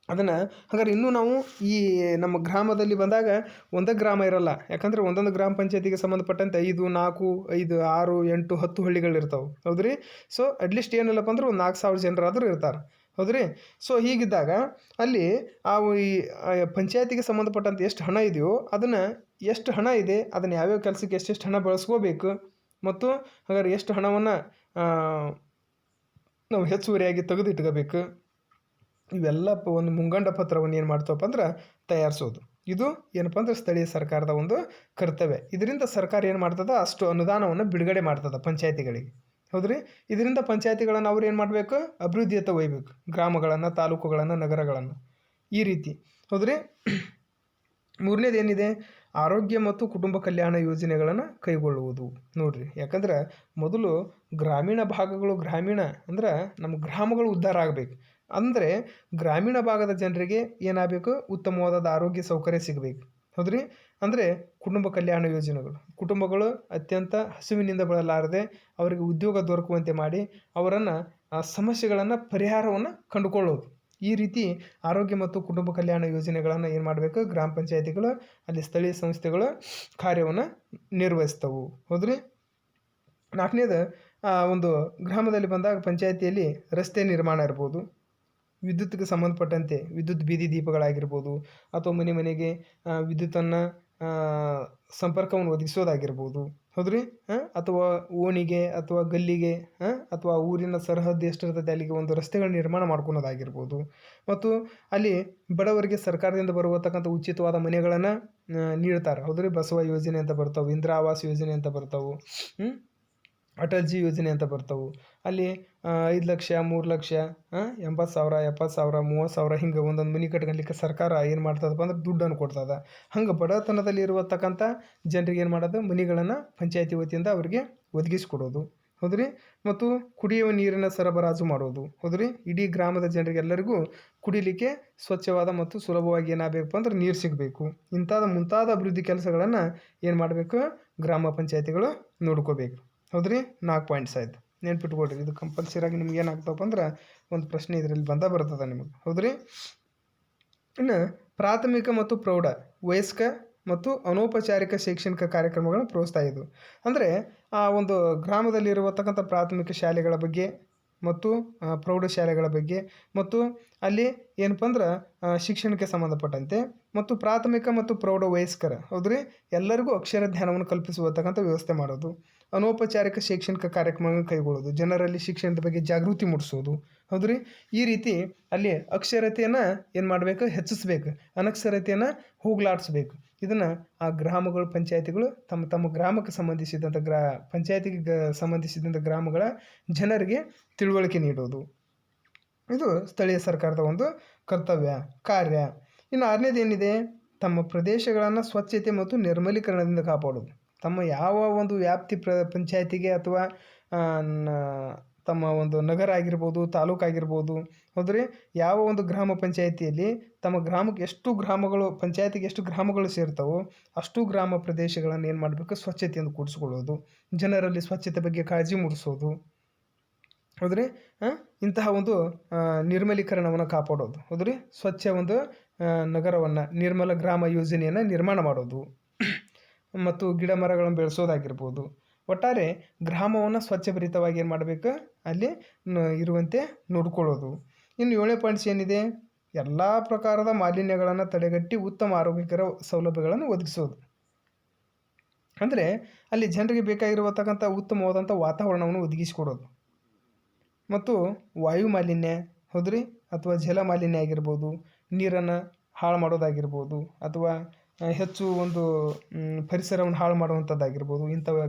ಅದನ್ನು ಹಾಗಾದ್ರೆ ಇನ್ನೂ ನಾವು ಈ ನಮ್ಮ ಗ್ರಾಮದಲ್ಲಿ ಬಂದಾಗ ಒಂದೇ ಗ್ರಾಮ ಇರಲ್ಲ. ಯಾಕಂದ್ರೆ ಒಂದೊಂದು ಗ್ರಾಮ ಪಂಚಾಯತಿಗೆ ಸಂಬಂಧಪಟ್ಟಂತೆ ಐದು, ನಾಲ್ಕು, ಐದು, ಆರು, ಎಂಟು, ಹತ್ತು ಹಳ್ಳಿಗಳಿರ್ತಾವೆ ಹೌದ್ರಿ? ಸೊ ಅಟ್ಲೀಸ್ಟ್ ಏನಿಲ್ಲಪ್ಪ ಅಂದ್ರೆ ಒಂದು ನಾಲ್ಕು ಸಾವಿರ ಜನರಾದರೂ ಇರ್ತಾರೆ. ಹೌದ್ರಿ? ಸೊ ಹೀಗಿದ್ದಾಗ ಅಲ್ಲಿ ಆ ಈ ಪಂಚಾಯತಿಗೆ ಸಂಬಂಧಪಟ್ಟಂತೆ ಎಷ್ಟು ಹಣ ಇದೆಯೋ ಅದನ್ನು ಎಷ್ಟು ಹಣ ಇದೆ, ಅದನ್ನು ಯಾವ್ಯಾವ ಕೆಲಸಕ್ಕೆ ಎಷ್ಟೆಷ್ಟು ಹಣ ಬಳಸ್ಕೋಬೇಕು? ಮತ್ತು ಹಾಗಾದ್ರೆ ಎಷ್ಟು ಹಣವನ್ನು ನಾವು ಹೆಚ್ಚುವರಿಯಾಗಿ ತೆಗೆದಿಟ್ಕೋಬೇಕು? ಇವೆಲ್ಲ ಒಂದು ಮುಂಗಂಡ ಪತ್ರವನ್ನು ಏನು ಮಾಡ್ತವಪ್ಪ ಅಂದ್ರೆ ತಯಾರಿಸೋದು. ಇದು ಏನಪ್ಪ ಅಂದ್ರೆ ಸ್ಥಳೀಯ ಸರ್ಕಾರದ ಒಂದು ಕರ್ತವ್ಯ. ಇದರಿಂದ ಸರ್ಕಾರ ಏನು ಮಾಡ್ತದೆ? ಅಷ್ಟು ಅನುದಾನವನ್ನು ಬಿಡುಗಡೆ ಮಾಡ್ತದೆ ಪಂಚಾಯತಿಗಳಿಗೆ. ಹೌದ್ರಿ? ಇದರಿಂದ ಪಂಚಾಯತಿಗಳನ್ನು ಅವ್ರು ಏನು ಮಾಡಬೇಕು? ಅಭಿವೃದ್ಧಿಯತ್ತ ಒಯ್ಬೇಕು. ಗ್ರಾಮಗಳನ್ನು, ತಾಲೂಕುಗಳನ್ನು, ನಗರಗಳನ್ನು. ಈ ರೀತಿ. ಹೌದ್ರಿ? ಮೂರನೇದು ಏನಿದೆ? ಆರೋಗ್ಯ ಮತ್ತು ಕುಟುಂಬ ಕಲ್ಯಾಣ ಯೋಜನೆಗಳನ್ನು ಕೈಗೊಳ್ಳುವುದು. ನೋಡಿರಿ, ಯಾಕಂದ್ರೆ ಮೊದಲು ಗ್ರಾಮೀಣ ಭಾಗಗಳು ಗ್ರಾಮೀಣ ಅಂದ್ರೆ ನಮ್ಮ ಗ್ರಾಮಗಳು ಉದ್ಧಾರ ಆಗಬೇಕು. ಅಂದರೆ ಗ್ರಾಮೀಣ ಭಾಗದ ಜನರಿಗೆ ಏನಾಗಬೇಕು? ಉತ್ತಮವಾದ ಆರೋಗ್ಯ ಸೌಕರ್ಯ ಸಿಗಬೇಕು. ಹೌದ್ರಿ? ಅಂದರೆ ಕುಟುಂಬ ಕಲ್ಯಾಣ ಯೋಜನೆಗಳು. ಕುಟುಂಬಗಳು ಅತ್ಯಂತ ಹಸುವಿನಿಂದ ಬಳಲಾರದೆ ಅವರಿಗೆ ಉದ್ಯೋಗ ದೊರಕುವಂತೆ ಮಾಡಿ ಅವರನ್ನು ಆ ಸಮಸ್ಯೆಗಳನ್ನು ಪರಿಹಾರವನ್ನು ಕಂಡುಕೊಳ್ಳೋದು. ಈ ರೀತಿ ಆರೋಗ್ಯ ಮತ್ತು ಕುಟುಂಬ ಕಲ್ಯಾಣ ಯೋಜನೆಗಳನ್ನು ಏನು ಮಾಡಬೇಕು? ಗ್ರಾಮ ಪಂಚಾಯತಿಗಳು, ಅಲ್ಲಿ ಸ್ಥಳೀಯ ಸಂಸ್ಥೆಗಳು ಕಾರ್ಯವನ್ನು ನಿರ್ವಹಿಸ್ತವು. ಹೌದ್ರಿ? ನಾಲ್ಕನೇದು ಒಂದು ಗ್ರಾಮದಲ್ಲಿ ಬಂದಾಗ ಪಂಚಾಯತಿಯಲ್ಲಿ ರಸ್ತೆ ನಿರ್ಮಾಣ ಇರ್ಬೋದು. ವಿದ್ಯುತ್ಗೆ ಸಂಬಂಧಪಟ್ಟಂತೆ ವಿದ್ಯುತ್ ಬೀದಿ ದೀಪಗಳಾಗಿರ್ಬೋದು ಅಥವಾ ಮನೆ ಮನೆಗೆ ವಿದ್ಯುತ್ತನ್ನು ಸಂಪರ್ಕವನ್ನು ಒದಗಿಸೋದಾಗಿರ್ಬೋದು. ಹೌದ್ರಿ? ಹಾಂ? ಅಥವಾ ಓಣಿಗೆ ಅಥವಾ ಗಲ್ಲಿಗೆ, ಹಾಂ? ಅಥವಾ ಊರಿನ ಸರಹದ್ದು ಎಷ್ಟಿರ್ತದೆ, ಅಲ್ಲಿಗೆ ಒಂದು ರಸ್ತೆಗಳ ನಿರ್ಮಾಣ ಮಾಡ್ಕೊಳೋದಾಗಿರ್ಬೋದು. ಮತ್ತು ಅಲ್ಲಿ ಬಡವರಿಗೆ ಸರ್ಕಾರದಿಂದ ಬರುವತಕ್ಕಂಥ ಉಚಿತವಾದ ಮನೆಗಳನ್ನು ನೀಡ್ತಾರೆ. ಹೌದ್ರಿ? ಬಸವ ಯೋಜನೆ ಅಂತ ಬರ್ತಾವೆ ಇಂದಿರಾ ಆವಾಸ್ ಯೋಜನೆ ಅಂತ ಬರ್ತಾವೆ ಹ್ಞೂ ಅಟಲ್ಜಿ ಯೋಜನೆ ಅಂತ ಬರ್ತವೆ. ಅಲ್ಲಿ ಐದು ಲಕ್ಷ, ಮೂರು ಲಕ್ಷ ಎಂಬತ್ತು ಸಾವಿರ, ಎಪ್ಪತ್ತು ಸಾವಿರ, ಮೂವತ್ತು ಸಾವಿರ ಹಿಂಗೆ ಒಂದೊಂದು ಮನೆ ಕಟ್ಕೊಳ್ಲಿಕ್ಕೆ ಸರ್ಕಾರ ಏನು ಮಾಡ್ತದಪ್ಪ ಅಂದ್ರೆ ದುಡ್ಡನ್ನು ಕೊಡ್ತದೆ. ಹಂಗೆ ಬಡತನದಲ್ಲಿ ಇರುವತಕ್ಕಂಥ ಜನರಿಗೆ ಏನು ಮಾಡೋದು? ಮನೆಗಳನ್ನು ಪಂಚಾಯತಿ ವತಿಯಿಂದ ಅವರಿಗೆ ಒದಗಿಸ್ಕೊಡೋದು. ಹೌದ್ರಿ? ಮತ್ತು ಕುಡಿಯುವ ನೀರಿನ ಸರಬರಾಜು ಮಾಡೋದು. ಹೌದ್ರಿ? ಇಡೀ ಗ್ರಾಮದ ಜನರಿಗೆಲ್ಲರಿಗೂ ಕುಡಿಲಿಕ್ಕೆ ಸ್ವಚ್ಛವಾದ ಮತ್ತು ಸುಲಭವಾಗಿ ಏನಾಗಬೇಕು ಅಂದ್ರೆ ನೀರು ಸಿಗಬೇಕು. ಇಂಥದ ಮುಂತಾದ ಅಭಿವೃದ್ಧಿ ಕೆಲಸಗಳನ್ನು ಏನು ಮಾಡಬೇಕು? ಗ್ರಾಮ ಪಂಚಾಯತಿಗಳು ನೋಡ್ಕೋಬೇಕು. ಹೌದ್ರಿ? ನಾಲ್ಕು ಪಾಯಿಂಟ್ಸ್ ಆಯ್ತು. ನೆನ್ಪಿಟ್ಕೊಳ್ರಿ, ಇದು ಕಂಪಲ್ಸರಿಯಾಗಿ ನಿಮ್ಗೆ ಏನಾಗ್ತವಪ್ಪ ಅಂದ್ರೆ ಒಂದು ಪ್ರಶ್ನೆ ಇದರಲ್ಲಿ ಬಂದ ಬರ್ತದೆ ನಿಮಗೆ. ಹೌದ್ರಿ? ಇನ್ನು ಪ್ರಾಥಮಿಕ ಮತ್ತು ಪ್ರೌಢ, ವಯಸ್ಕ ಮತ್ತು ಅನೌಪಚಾರಿಕ ಶೈಕ್ಷಣಿಕ ಕಾರ್ಯಕ್ರಮಗಳನ್ನು ಪ್ರೋತ್ಸಾಹಿದು ಅಂದರೆ, ಆ ಒಂದು ಗ್ರಾಮದಲ್ಲಿರುವತಕ್ಕಂಥ ಪ್ರಾಥಮಿಕ ಶಾಲೆಗಳ ಬಗ್ಗೆ ಮತ್ತು ಪ್ರೌಢ ಪ್ರೌಢಶಾಲೆಗಳ ಬಗ್ಗೆ ಮತ್ತು ಅಲ್ಲಿ ಏನಪ್ಪ ಅಂದ್ರೆ ಶಿಕ್ಷಣಕ್ಕೆ ಸಂಬಂಧಪಟ್ಟಂತೆ ಮತ್ತು ಪ್ರಾಥಮಿಕ ಮತ್ತು ಪ್ರೌಢ ವಯಸ್ಕರ, ಹೌದ್ರಿ? ಎಲ್ಲರಿಗೂ ಅಕ್ಷರ ಧ್ಯಾನವನ್ನು ಕಲ್ಪಿಸುವತಕ್ಕಂಥ ವ್ಯವಸ್ಥೆ ಮಾಡೋದು. ಅನೌಪಚಾರಿಕ ಶೈಕ್ಷಣಿಕ ಕಾರ್ಯಕ್ರಮಗಳನ್ನು ಕೈಗೊಳ್ಳೋದು, ಜನರಲ್ಲಿ ಶಿಕ್ಷಣದ ಬಗ್ಗೆ ಜಾಗೃತಿ ಮೂಡಿಸೋದು. ಹೌದ್ರಿ? ಈ ರೀತಿ ಅಲ್ಲಿ ಅಕ್ಷರತೆಯನ್ನು ಏನು ಮಾಡಬೇಕು? ಹೆಚ್ಚಿಸ್ಬೇಕು. ಅನಕ್ಷರತೆಯನ್ನು ಹೋಗ್ಲಾಡಿಸ್ಬೇಕು. ಇದನ್ನು ಆ ಗ್ರಾಮಗಳು ಪಂಚಾಯತಿಗಳು ತಮ್ಮ ತಮ್ಮ ಗ್ರಾಮಕ್ಕೆ ಸಂಬಂಧಿಸಿದಂಥ ಗ್ರಾ, ಪಂಚಾಯತಿಗೆ ಗ- ಸಂಬಂಧಿಸಿದಂಥ ಗ್ರಾಮಗಳ ಜನರಿಗೆ ತಿಳುವಳಿಕೆ ನೀಡೋದು. ಇದು ಸ್ಥಳೀಯ ಸರ್ಕಾರದ ಒಂದು ಕರ್ತವ್ಯ, ಕಾರ್ಯ. ಇನ್ನು ಆರನೇದೇನಿದೆ? ತಮ್ಮ ಪ್ರದೇಶಗಳನ್ನು ಸ್ವಚ್ಛತೆ ಮತ್ತು ನಿರ್ಮಲೀಕರಣದಿಂದ ಕಾಪಾಡೋದು. ತಮ್ಮ ಯಾವ ಒಂದು ವ್ಯಾಪ್ತಿ ಪ್ರ ಪಂಚಾಯಿತಿಗೆ ಅಥವಾ ತಮ್ಮ ಒಂದು ನಗರ ಆಗಿರ್ಬೋದು, ತಾಲೂಕು ಆಗಿರ್ಬೋದು, ಹೌದ್ರಿ ಯಾವ ಒಂದು ಗ್ರಾಮ ಪಂಚಾಯತಿಯಲ್ಲಿ ತಮ್ಮ ಗ್ರಾಮಕ್ಕೆ ಎಷ್ಟು ಗ್ರಾಮಗಳು, ಪಂಚಾಯತಿಗೆ ಎಷ್ಟು ಗ್ರಾಮಗಳು ಸೇರ್ತವೋ ಅಷ್ಟು ಗ್ರಾಮ ಪ್ರದೇಶಗಳನ್ನು ಏನು ಮಾಡಬೇಕು ಸ್ವಚ್ಛತೆಯನ್ನು ಕೂಡಿಸ್ಕೊಳ್ಳೋದು, ಜನರಲ್ಲಿ ಸ್ವಚ್ಛತೆ ಬಗ್ಗೆ ಕಾಳಜಿ ಮೂಡಿಸೋದು, ಹೌದ್ರಿ ಇಂತಹ ಒಂದು ನಿರ್ಮಲೀಕರಣವನ್ನು ಕಾಪಾಡೋದು, ಹೌದ್ರಿ ಸ್ವಚ್ಛ ಒಂದು ನಗರವನ್ನು, ನಿರ್ಮಲ ಗ್ರಾಮ ಯೋಜನೆಯನ್ನು ನಿರ್ಮಾಣ ಮಾಡೋದು. ಮತ್ತು ಗಿಡ ಮರಗಳನ್ನು ಬೆಳೆಸೋದಾಗಿರ್ಬೋದು. ಒಟ್ಟಾರೆ ಗ್ರಾಮವನ್ನು ಸ್ವಚ್ಛಭರಿತವಾಗಿ ಏನು ಮಾಡಬೇಕು? ಅಲ್ಲಿ ಇರುವಂತೆ ನೋಡ್ಕೊಳ್ಳೋದು. ಇನ್ನು ಏಳನೇ ಪಾಯಿಂಟ್ಸ್ ಏನಿದೆ? ಎಲ್ಲ ಪ್ರಕಾರದ ಮಾಲಿನ್ಯಗಳನ್ನು ತಡೆಗಟ್ಟಿ ಉತ್ತಮ ಆರೋಗ್ಯಕರ ಸೌಲಭ್ಯಗಳನ್ನು ಒದಗಿಸೋದು. ಅಂದರೆ ಅಲ್ಲಿ ಜನರಿಗೆ ಬೇಕಾಗಿರತಕ್ಕಂಥ ಉತ್ತಮವಾದಂಥ ವಾತಾವರಣವನ್ನು ಒದಗಿಸಿಕೊಡೋದು. ಮತ್ತು ವಾಯು ಮಾಲಿನ್ಯ, ಹೌದ್ರಿ? ಅಥವಾ ಜಲ ಮಾಲಿನ್ಯ ಆಗಿರ್ಬೋದು, ನೀರನ್ನು ಹಾಳು ಮಾಡೋದಾಗಿರ್ಬೋದು, ಅಥವಾ ಹೆಚ್ಚು ಒಂದು ಪರಿಸರವನ್ನು ಹಾಳು ಮಾಡುವಂಥದ್ದಾಗಿರ್ಬೋದು, ಇಂಥವ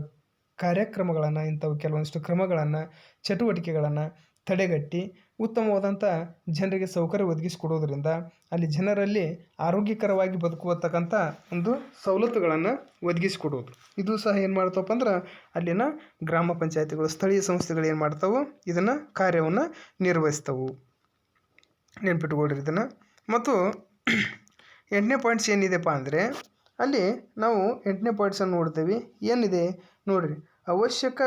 ಕಾರ್ಯಕ್ರಮಗಳನ್ನು, ಇಂಥವು ಕೆಲವೊಂದಿಷ್ಟು ಕ್ರಮಗಳನ್ನು, ಚಟುವಟಿಕೆಗಳನ್ನು ತಡೆಗಟ್ಟಿ ಉತ್ತಮವಾದಂಥ ಜನರಿಗೆ ಸೌಕರ್ಯ ಒದಗಿಸಿಕೊಡೋದ್ರಿಂದ ಅಲ್ಲಿ ಜನರಲ್ಲಿ ಆರೋಗ್ಯಕರವಾಗಿ ಬದುಕುವತಕ್ಕಂಥ ಒಂದು ಸವಲತ್ತುಗಳನ್ನು ಒದಗಿಸಿಕೊಡೋದು ಇದು ಸಹ ಏನು ಮಾಡ್ತವಪ್ಪ ಅಂದ್ರೆ ಅಲ್ಲಿನ ಗ್ರಾಮ ಪಂಚಾಯತಿಗಳು, ಸ್ಥಳೀಯ ಸಂಸ್ಥೆಗಳು ಏನು ಮಾಡ್ತಾವೆ? ಇದನ್ನು ಕಾರ್ಯವನ್ನು ನಿರ್ವಹಿಸ್ತವು. ನೆನ್ಪಿಟ್ಕೊಳ್ರಿ ಇದನ್ನು. ಮತ್ತು ಎಂಟನೇ ಪಾಯಿಂಟ್ಸ್ ಏನಿದೆಪ್ಪ ಅಂದರೆ, ಅಲ್ಲಿ ನಾವು ಎಂಟನೇ ಪಾಯಿಂಟ್ಸನ್ನು ನೋಡ್ತೀವಿ. ಏನಿದೆ? ನೋಡಿರಿ. ಅವಶ್ಯಕ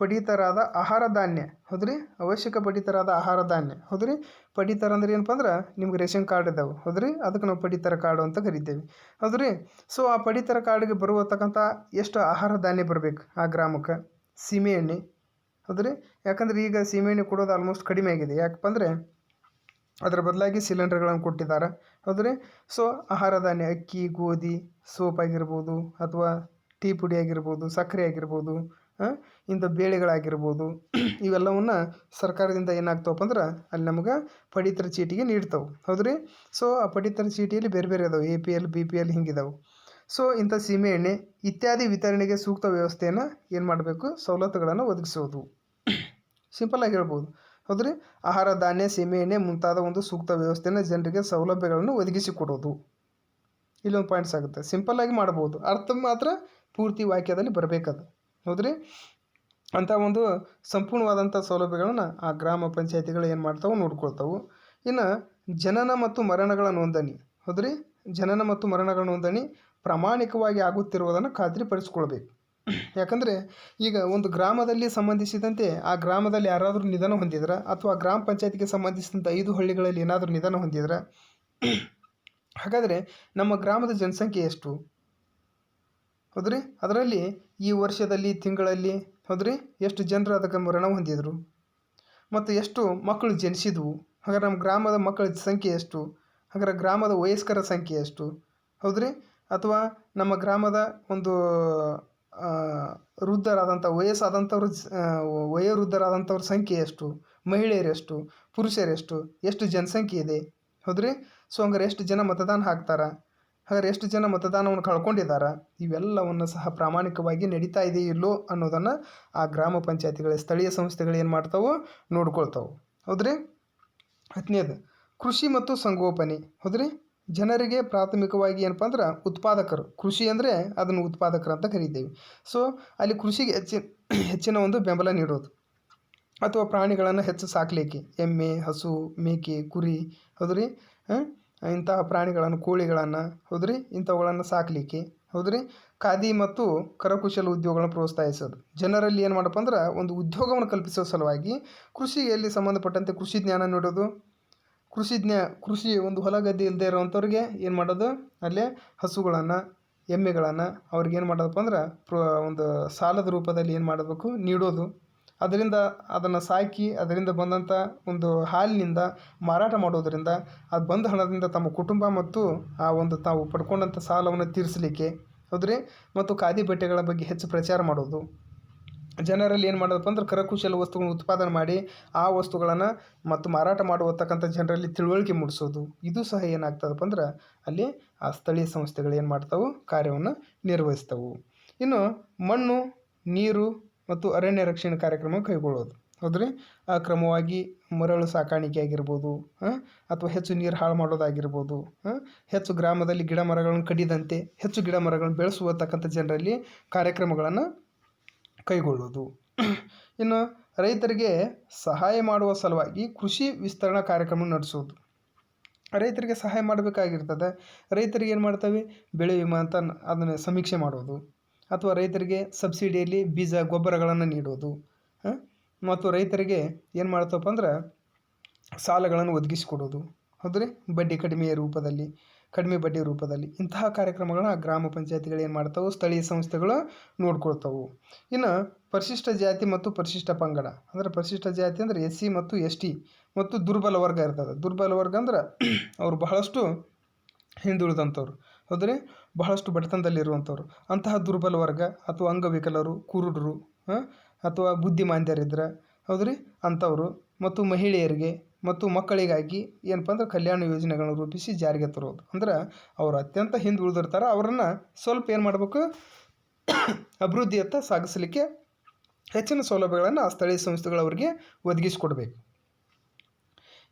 ಪಡಿತರಾದ ಆಹಾರ ಧಾನ್ಯ ಹೌದ್ರಿ? ಅವಶ್ಯಕ ಪಡಿತರಾದ ಆಹಾರ ಧಾನ್ಯ ಹೌದ್ರಿ? ಪಡಿತರ ಅಂದ್ರೆ ಏನಪ್ಪ ಅಂದ್ರೆ, ನಿಮ್ಗೆ ರೇಷನ್ ಕಾರ್ಡ್ ಇದಾವೆ. ಹೌದ್ರಿ? ಅದಕ್ಕೆ ನಾವು ಪಡಿತರ ಕಾರ್ಡು ಅಂತ ಕರಿತೇವೆ. ಹೌದ್ರಿ? ಸೊ ಆ ಪಡಿತರ ಕಾರ್ಡ್ಗೆ ಬರುವತಕ್ಕಂಥ ಎಷ್ಟು ಆಹಾರ ಧಾನ್ಯ ಬರಬೇಕು ಆ ಗ್ರಾಮಕ್ಕೆ? ಸೀಮೆ ಎಣ್ಣೆ. ಹೌದ್ರಿ? ಯಾಕಂದ್ರೆ ಈಗ ಸೀಮೆ ಎಣ್ಣೆ ಕೊಡೋದು ಆಲ್ಮೋಸ್ಟ್ ಕಡಿಮೆ ಆಗಿದೆ. ಯಾಕಪ್ಪ ಅಂದರೆ, ಅದರ ಬದಲಾಗಿ ಸಿಲಿಂಡರ್ಗಳನ್ನು ಕೊಟ್ಟಿದ್ದಾರೆ. ಹೌದ್ರಿ ಸೊ ಆಹಾರ ಧಾನ್ಯ, ಅಕ್ಕಿ, ಗೋಧಿ, ಸೋಪ್ ಆಗಿರ್ಬೋದು ಅಥವಾ ಟೀ ಪುಡಿ ಆಗಿರ್ಬೋದು, ಸಕ್ಕರೆ ಆಗಿರ್ಬೋದು ಇಂಥ ಬೇಳೆಗಳಾಗಿರ್ಬೋದು, ಇವೆಲ್ಲವನ್ನು ಸರ್ಕಾರದಿಂದ ಏನಾಗ್ತವಪ್ಪ ಅಂದ್ರೆ ಅಲ್ಲಿ ನಮ್ಗೆ ಪಡಿತರ ಚೀಟಿಗೆ ನೀಡ್ತವೆ. ಹೌದ್ರಿ? ಸೊ ಆ ಪಡಿತರ ಚೀಟಿಯಲ್ಲಿ ಬೇರೆ ಬೇರೆ ಅದಾವೆ. A P L, B P L ಹಿಂಗಿದಾವೆ. So ಇಂಥ ಸೀಮೆ ಎಣ್ಣೆ ಇತ್ಯಾದಿ ವಿತರಣೆಗೆ ಸೂಕ್ತ ವ್ಯವಸ್ಥೆಯನ್ನು ಏನು ಮಾಡಬೇಕು? ಸವಲತ್ತುಗಳನ್ನು ಒದಗಿಸೋದು. ಆಗಿ ಹೇಳ್ಬೋದು. ಹೌದ್ರಿ? ಆಹಾರ, ಧಾನ್ಯ, ಸೀಮೆ, ಎಣ್ಣೆ ಮುಂತಾದ ಒಂದು ಸೂಕ್ತ ವ್ಯವಸ್ಥೆಯನ್ನು ಜನರಿಗೆ ಸೌಲಭ್ಯಗಳನ್ನು ಒದಗಿಸಿಕೊಡೋದು ಇಲ್ಲೊಂದು ಪಾಯಿಂಟ್ಸ್ ಆಗುತ್ತೆ. ಸಿಂಪಲ್ಲಾಗಿ ಮಾಡ್ಬೋದು. ಅರ್ಥ ಮಾತ್ರ ಪೂರ್ತಿ ವಾಕ್ಯದಲ್ಲಿ ಬರಬೇಕದು. ಹೌದ್ರಿ? ಅಂಥ ಒಂದು ಸಂಪೂರ್ಣವಾದಂಥ ಸೌಲಭ್ಯಗಳನ್ನು ಆ ಗ್ರಾಮ ಪಂಚಾಯತಿಗಳು ಏನು ಮಾಡ್ತಾವೆ? ನೋಡ್ಕೊಳ್ತಾವೆ. ಇನ್ನು ಜನನ ಮತ್ತು ಮರಣಗಳ ನೋಂದಣಿ. ಹೌದ್ರಿ? ಜನನ ಮತ್ತು ಮರಣಗಳ ನೋಂದಣಿ ಪ್ರಾಮಾಣಿಕವಾಗಿ ಆಗುತ್ತಿರುವುದನ್ನು ಖಾತ್ರಿಪಡಿಸ್ಕೊಳ್ಬೇಕು. ಯಾಕಂದರೆ ಈಗ ಒಂದು ಗ್ರಾಮದಲ್ಲಿ ಸಂಬಂಧಿಸಿದಂತೆ ಆ ಗ್ರಾಮದಲ್ಲಿ ಯಾರಾದರೂ ನಿಧನ ಹೊಂದಿದ್ರೆ? ಅಥವಾ ಗ್ರಾಮ ಪಂಚಾಯತಿಗೆ ಸಂಬಂಧಿಸಿದಂಥ ಐದು ಹಳ್ಳಿಗಳಲ್ಲಿ ಏನಾದರೂ ನಿಧನ ಹೊಂದಿದ್ರೆ? ಹಾಗಾದರೆ ನಮ್ಮ ಗ್ರಾಮದ ಜನಸಂಖ್ಯೆ ಎಷ್ಟು? ಹೌದ್ರಿ? ಅದರಲ್ಲಿ ಈ ವರ್ಷದಲ್ಲಿ ತಿಂಗಳಲ್ಲಿ ಹೌದ್ರಿ? ಎಷ್ಟು ಜನರು ಅದಕ್ಕೆ ಮರಣ ಹೊಂದಿದ್ರು? ಮತ್ತು ಎಷ್ಟು ಮಕ್ಕಳು ಜನಿಸಿದ್ವು? ಹಾಗಾದ್ರೆ ನಮ್ಮ ಗ್ರಾಮದ ಮಕ್ಕಳ ಸಂಖ್ಯೆ ಎಷ್ಟು? ಹಾಗಾದ್ರೆ ಗ್ರಾಮದ ವಯಸ್ಕರ ಸಂಖ್ಯೆ ಎಷ್ಟು? ಹೌದ್ರಿ? ಅಥವಾ ನಮ್ಮ ಗ್ರಾಮದ ಒಂದು ವೃದ್ಧರಾದಂಥ ವಯಸ್ಸಾದಂಥವ್ರ ವಯೋವೃದ್ಧರಾದಂಥವ್ರ ಸಂಖ್ಯೆ ಎಷ್ಟು? ಮಹಿಳೆಯರೆಷ್ಟು? ಪುರುಷರೆಷ್ಟು? ಎಷ್ಟು ಜನಸಂಖ್ಯೆ ಇದೆ? ಹೌದ್ರಿ? ಸೊ ಹಂಗಾರೆ ಎಷ್ಟು ಜನ ಮತದಾನ ಹಾಕ್ತಾರೆ? ಹಾಗಾದ್ರೆ ಎಷ್ಟು ಜನ ಮತದಾನವನ್ನು ಕಳ್ಕೊಂಡಿದ್ದಾರೆ ಇವೆಲ್ಲವನ್ನು ಸಹ ಪ್ರಾಮಾಣಿಕವಾಗಿ ನಡೀತಾ ಇದೆ ಇಲ್ಲೋ ಅನ್ನೋದನ್ನು ಆ ಗ್ರಾಮ ಪಂಚಾಯತಿಗಳ ಸ್ಥಳೀಯ ಸಂಸ್ಥೆಗಳು ಏನು ಮಾಡ್ತಾವೋ? ನೋಡ್ಕೊಳ್ತಾವೆ. ಹೌದ್ರಿ? ಹತ್ತನೇದು ಕೃಷಿ ಮತ್ತು ಸಂಗೋಪನೆ. ಹೌದ್ರಿ? ಜನರಿಗೆ ಪ್ರಾಥಮಿಕವಾಗಿ ಏನಪ್ಪ ಅಂದ್ರೆ ಉತ್ಪಾದಕರು. ಕೃಷಿ ಅಂದರೆ ಅದನ್ನು ಉತ್ಪಾದಕರು ಅಂತ ಕರಿತೀವಿ. ಸೊ ಅಲ್ಲಿ ಕೃಷಿಗೆ ಹೆಚ್ಚಿನ ಹೆಚ್ಚಿನ ಒಂದು ಬೆಂಬಲ ನೀಡೋದು. ಅಥವಾ ಪ್ರಾಣಿಗಳನ್ನು ಹೆಚ್ಚು ಸಾಕಲಿಕ್ಕೆ. ಎಮ್ಮೆ, ಹಸು, ಮೇಕೆ, ಕುರಿ, ಹೌದ್ರಿ? ಇಂತಹ ಪ್ರಾಣಿಗಳನ್ನು, ಕೋಳಿಗಳನ್ನು, ಹೌದ್ರಿ? ಇಂಥವುಗಳನ್ನು ಸಾಕಲಿಕ್ಕೆ, ಹೌದ್ರಿ? ಖಾದಿ ಮತ್ತು ಕರಕುಶಲ ಉದ್ಯೋಗಗಳನ್ನು ಪ್ರೋತ್ಸಾಹಿಸೋದು. ಜನರಲ್ಲಿ ಏನು ಮಾಡಪ್ಪ ಅಂದ್ರೆ ಒಂದು ಉದ್ಯೋಗವನ್ನು ಕಲ್ಪಿಸೋ ಸಲುವಾಗಿ ಕೃಷಿಯಲ್ಲಿ ಸಂಬಂಧಪಟ್ಟಂತೆ ಕೃಷಿ ಜ್ಞಾನ ನೀಡೋದು? ಕೃಷಿ ಜ್ಞಾ ಕೃಷಿ ಒಂದು ಹೊಲ ಗದ್ದೆ ಇಲ್ಲದೆ ಇರೋವಂಥವ್ರಿಗೆ ಏನು ಮಾಡೋದು? ಅಲ್ಲೇ ಹಸುಗಳನ್ನು, ಎಮ್ಮೆಗಳನ್ನು ಅವ್ರಿಗೆ ಏನು ಮಾಡೋದಪ್ಪ ಅಂದ್ರೆ ಪ್ರೋ ಒಂದು ಸಾಲದ ರೂಪದಲ್ಲಿ ಏನು ಮಾಡಬೇಕು? ನೀಡೋದು. ಅದರಿಂದ ಅದನ್ನು ಸಾಕಿ ಅದರಿಂದ ಬಂದಂಥ ಒಂದು ಹಾಲಿನಿಂದ ಮಾರಾಟ ಮಾಡೋದರಿಂದ ಅದು ಬಂದ ಹಣದಿಂದ ತಮ್ಮ ಕುಟುಂಬ ಮತ್ತು ಆ ಒಂದು ತಾವು ಪಡ್ಕೊಂಡಂಥ ಸಾಲವನ್ನು ತೀರಿಸಲಿಕ್ಕೆ, ಹೌದ್ರಿ? ಮತ್ತು ಖಾದಿ ಬಟ್ಟೆಗಳ ಬಗ್ಗೆ ಹೆಚ್ಚು ಪ್ರಚಾರ ಮಾಡೋದು. ಜನರಲ್ಲಿ ಏನು ಮಾಡೋದಪ್ಪ ಅಂದ್ರೆ ಕರಕುಶಲ ವಸ್ತುಗಳನ್ನು ಉತ್ಪಾದನೆ ಮಾಡಿ ಆ ವಸ್ತುಗಳನ್ನು ಮತ್ತು ಮಾರಾಟ ಮಾಡುವತಕ್ಕಂಥ ಜನರಲ್ಲಿ ತಿಳುವಳಿಕೆ ಮೂಡಿಸೋದು. ಇದು ಸಹ ಏನಾಗ್ತದಪ್ಪ ಅಂದ್ರೆ ಅಲ್ಲಿ ಆ ಸ್ಥಳೀಯ ಸಂಸ್ಥೆಗಳು ಏನು ಮಾಡ್ತಾವು? ಕಾರ್ಯವನ್ನು ನಿರ್ವಹಿಸ್ತವೆ. ಇನ್ನು ಮಣ್ಣು, ನೀರು ಮತ್ತು ಅರಣ್ಯ ರಕ್ಷಣೆ ಕಾರ್ಯಕ್ರಮ ಕೈಗೊಳ್ಳೋದು. ಹೌದ್ರಿ? ಆ ಕ್ರಮವಾಗಿ ಮರಳು ಸಾಕಾಣಿಕೆ ಆಗಿರ್ಬೋದು ಅಥವಾ ಹೆಚ್ಚು ನೀರು ಹಾಳು ಮಾಡೋದಾಗಿರ್ಬೋದು ಹೆಚ್ಚು ಗ್ರಾಮದಲ್ಲಿ ಗಿಡ ಮರಗಳನ್ನು ಕಡಿದಂತೆ ಹೆಚ್ಚು ಗಿಡ ಮರಗಳನ್ನು ಬೆಳೆಸುವತಕ್ಕಂಥ ಜನರಲ್ಲಿ ಕಾರ್ಯಕ್ರಮಗಳನ್ನು ಕೈಗೊಳ್ಳೋದು ಇನ್ನು ರೈತರಿಗೆ ಸಹಾಯ ಮಾಡುವ ಸಲುವಾಗಿ ಕೃಷಿ ವಿಸ್ತರಣಾ ಕಾರ್ಯಕ್ರಮ ನಡೆಸೋದು ರೈತರಿಗೆ ಸಹಾಯ ಮಾಡಬೇಕಾಗಿರ್ತದೆ. ರೈತರಿಗೆ ಏನು ಮಾಡ್ತವೆ? ಬೆಳೆ ವಿಮಾ ಅಂತ ಅದನ್ನು ಸಮೀಕ್ಷೆ ಮಾಡೋದು. ಅಥವಾ ರೈತರಿಗೆ ಸಬ್ಸಿಡಿಯಲ್ಲಿ ಬೀಜ, ಗೊಬ್ಬರಗಳನ್ನು ನೀಡೋದು. ಮತ್ತು ರೈತರಿಗೆ ಏನು ಮಾಡ್ತಪ್ಪ ಅಂದ್ರೆ ಸಾಲಗಳನ್ನು ಒದಗಿಸಿಕೊಡೋದು. ಹೌದ್ರಿ? ಬಡ್ಡಿ ಕಡಿಮೆಯ ರೂಪದಲ್ಲಿ. ಕಡಿಮೆ ಬಡ್ಡಿ ರೂಪದಲ್ಲಿ. ಇಂತಹ ಕಾರ್ಯಕ್ರಮಗಳನ್ನ ಗ್ರಾಮ ಪಂಚಾಯತಿಗಳು ಏನು ಮಾಡ್ತಾವೆ? ಸ್ಥಳೀಯ ಸಂಸ್ಥೆಗಳು ನೋಡ್ಕೊಳ್ತಾವೆ. ಇನ್ನು ಪರಿಶಿಷ್ಟ ಜಾತಿ ಮತ್ತು ಪರಿಶಿಷ್ಟ ಪಂಗಡ. ಅಂದರೆ ಪರಿಶಿಷ್ಟ ಜಾತಿ ಅಂದರೆ ಎಸ್ ಸಿ ಮತ್ತು ಎಸ್ ಟಿ ಮತ್ತು ದುರ್ಬಲ ವರ್ಗ ಇರ್ತದೆ. ದುರ್ಬಲ ವರ್ಗ ಅಂದ್ರೆ ಅವ್ರು ಬಹಳಷ್ಟು ಹಿಂದುಳಿದಂಥವ್ರು ಹೌದ್ರಿ? ಬಹಳಷ್ಟು ಬಡತನದಲ್ಲಿರುವಂಥವ್ರು ಅಂತಹ ದುರ್ಬಲ ವರ್ಗ ಅಥವಾ ಅಂಗವಿಕಲರು, ಕುರುಡರು ಅಥವಾ ಬುದ್ಧಿಮಾಂದ್ಯರಿದ್ರೆ, ಹೌದ್ರಿ? ಅಂಥವ್ರು ಮತ್ತು ಮಹಿಳೆಯರಿಗೆ ಮತ್ತು ಮಕ್ಕಳಿಗಾಗಿ ಏನಪ್ಪ ಅಂದ್ರೆ ಕಲ್ಯಾಣ ಯೋಜನೆಗಳನ್ನು ರೂಪಿಸಿ ಜಾರಿಗೆ ತರೋದು. ಅಂದ್ರೆ ಅವ್ರು ಅತ್ಯಂತ ಹಿಂದುಳಿದಿರ್ತಾರೆ ಅವರನ್ನು ಸ್ವಲ್ಪ ಏನು ಮಾಡಬೇಕು? ಅಭಿವೃದ್ಧಿಯತ್ತ ಸಾಗಿಸಲಿಕ್ಕೆ ಹೆಚ್ಚಿನ ಸೌಲಭ್ಯಗಳನ್ನು ಆ ಸ್ಥಳೀಯ ಸಂಸ್ಥೆಗಳು ಅವರಿಗೆ ಒದಗಿಸಿಕೊಡ್ಬೇಕು.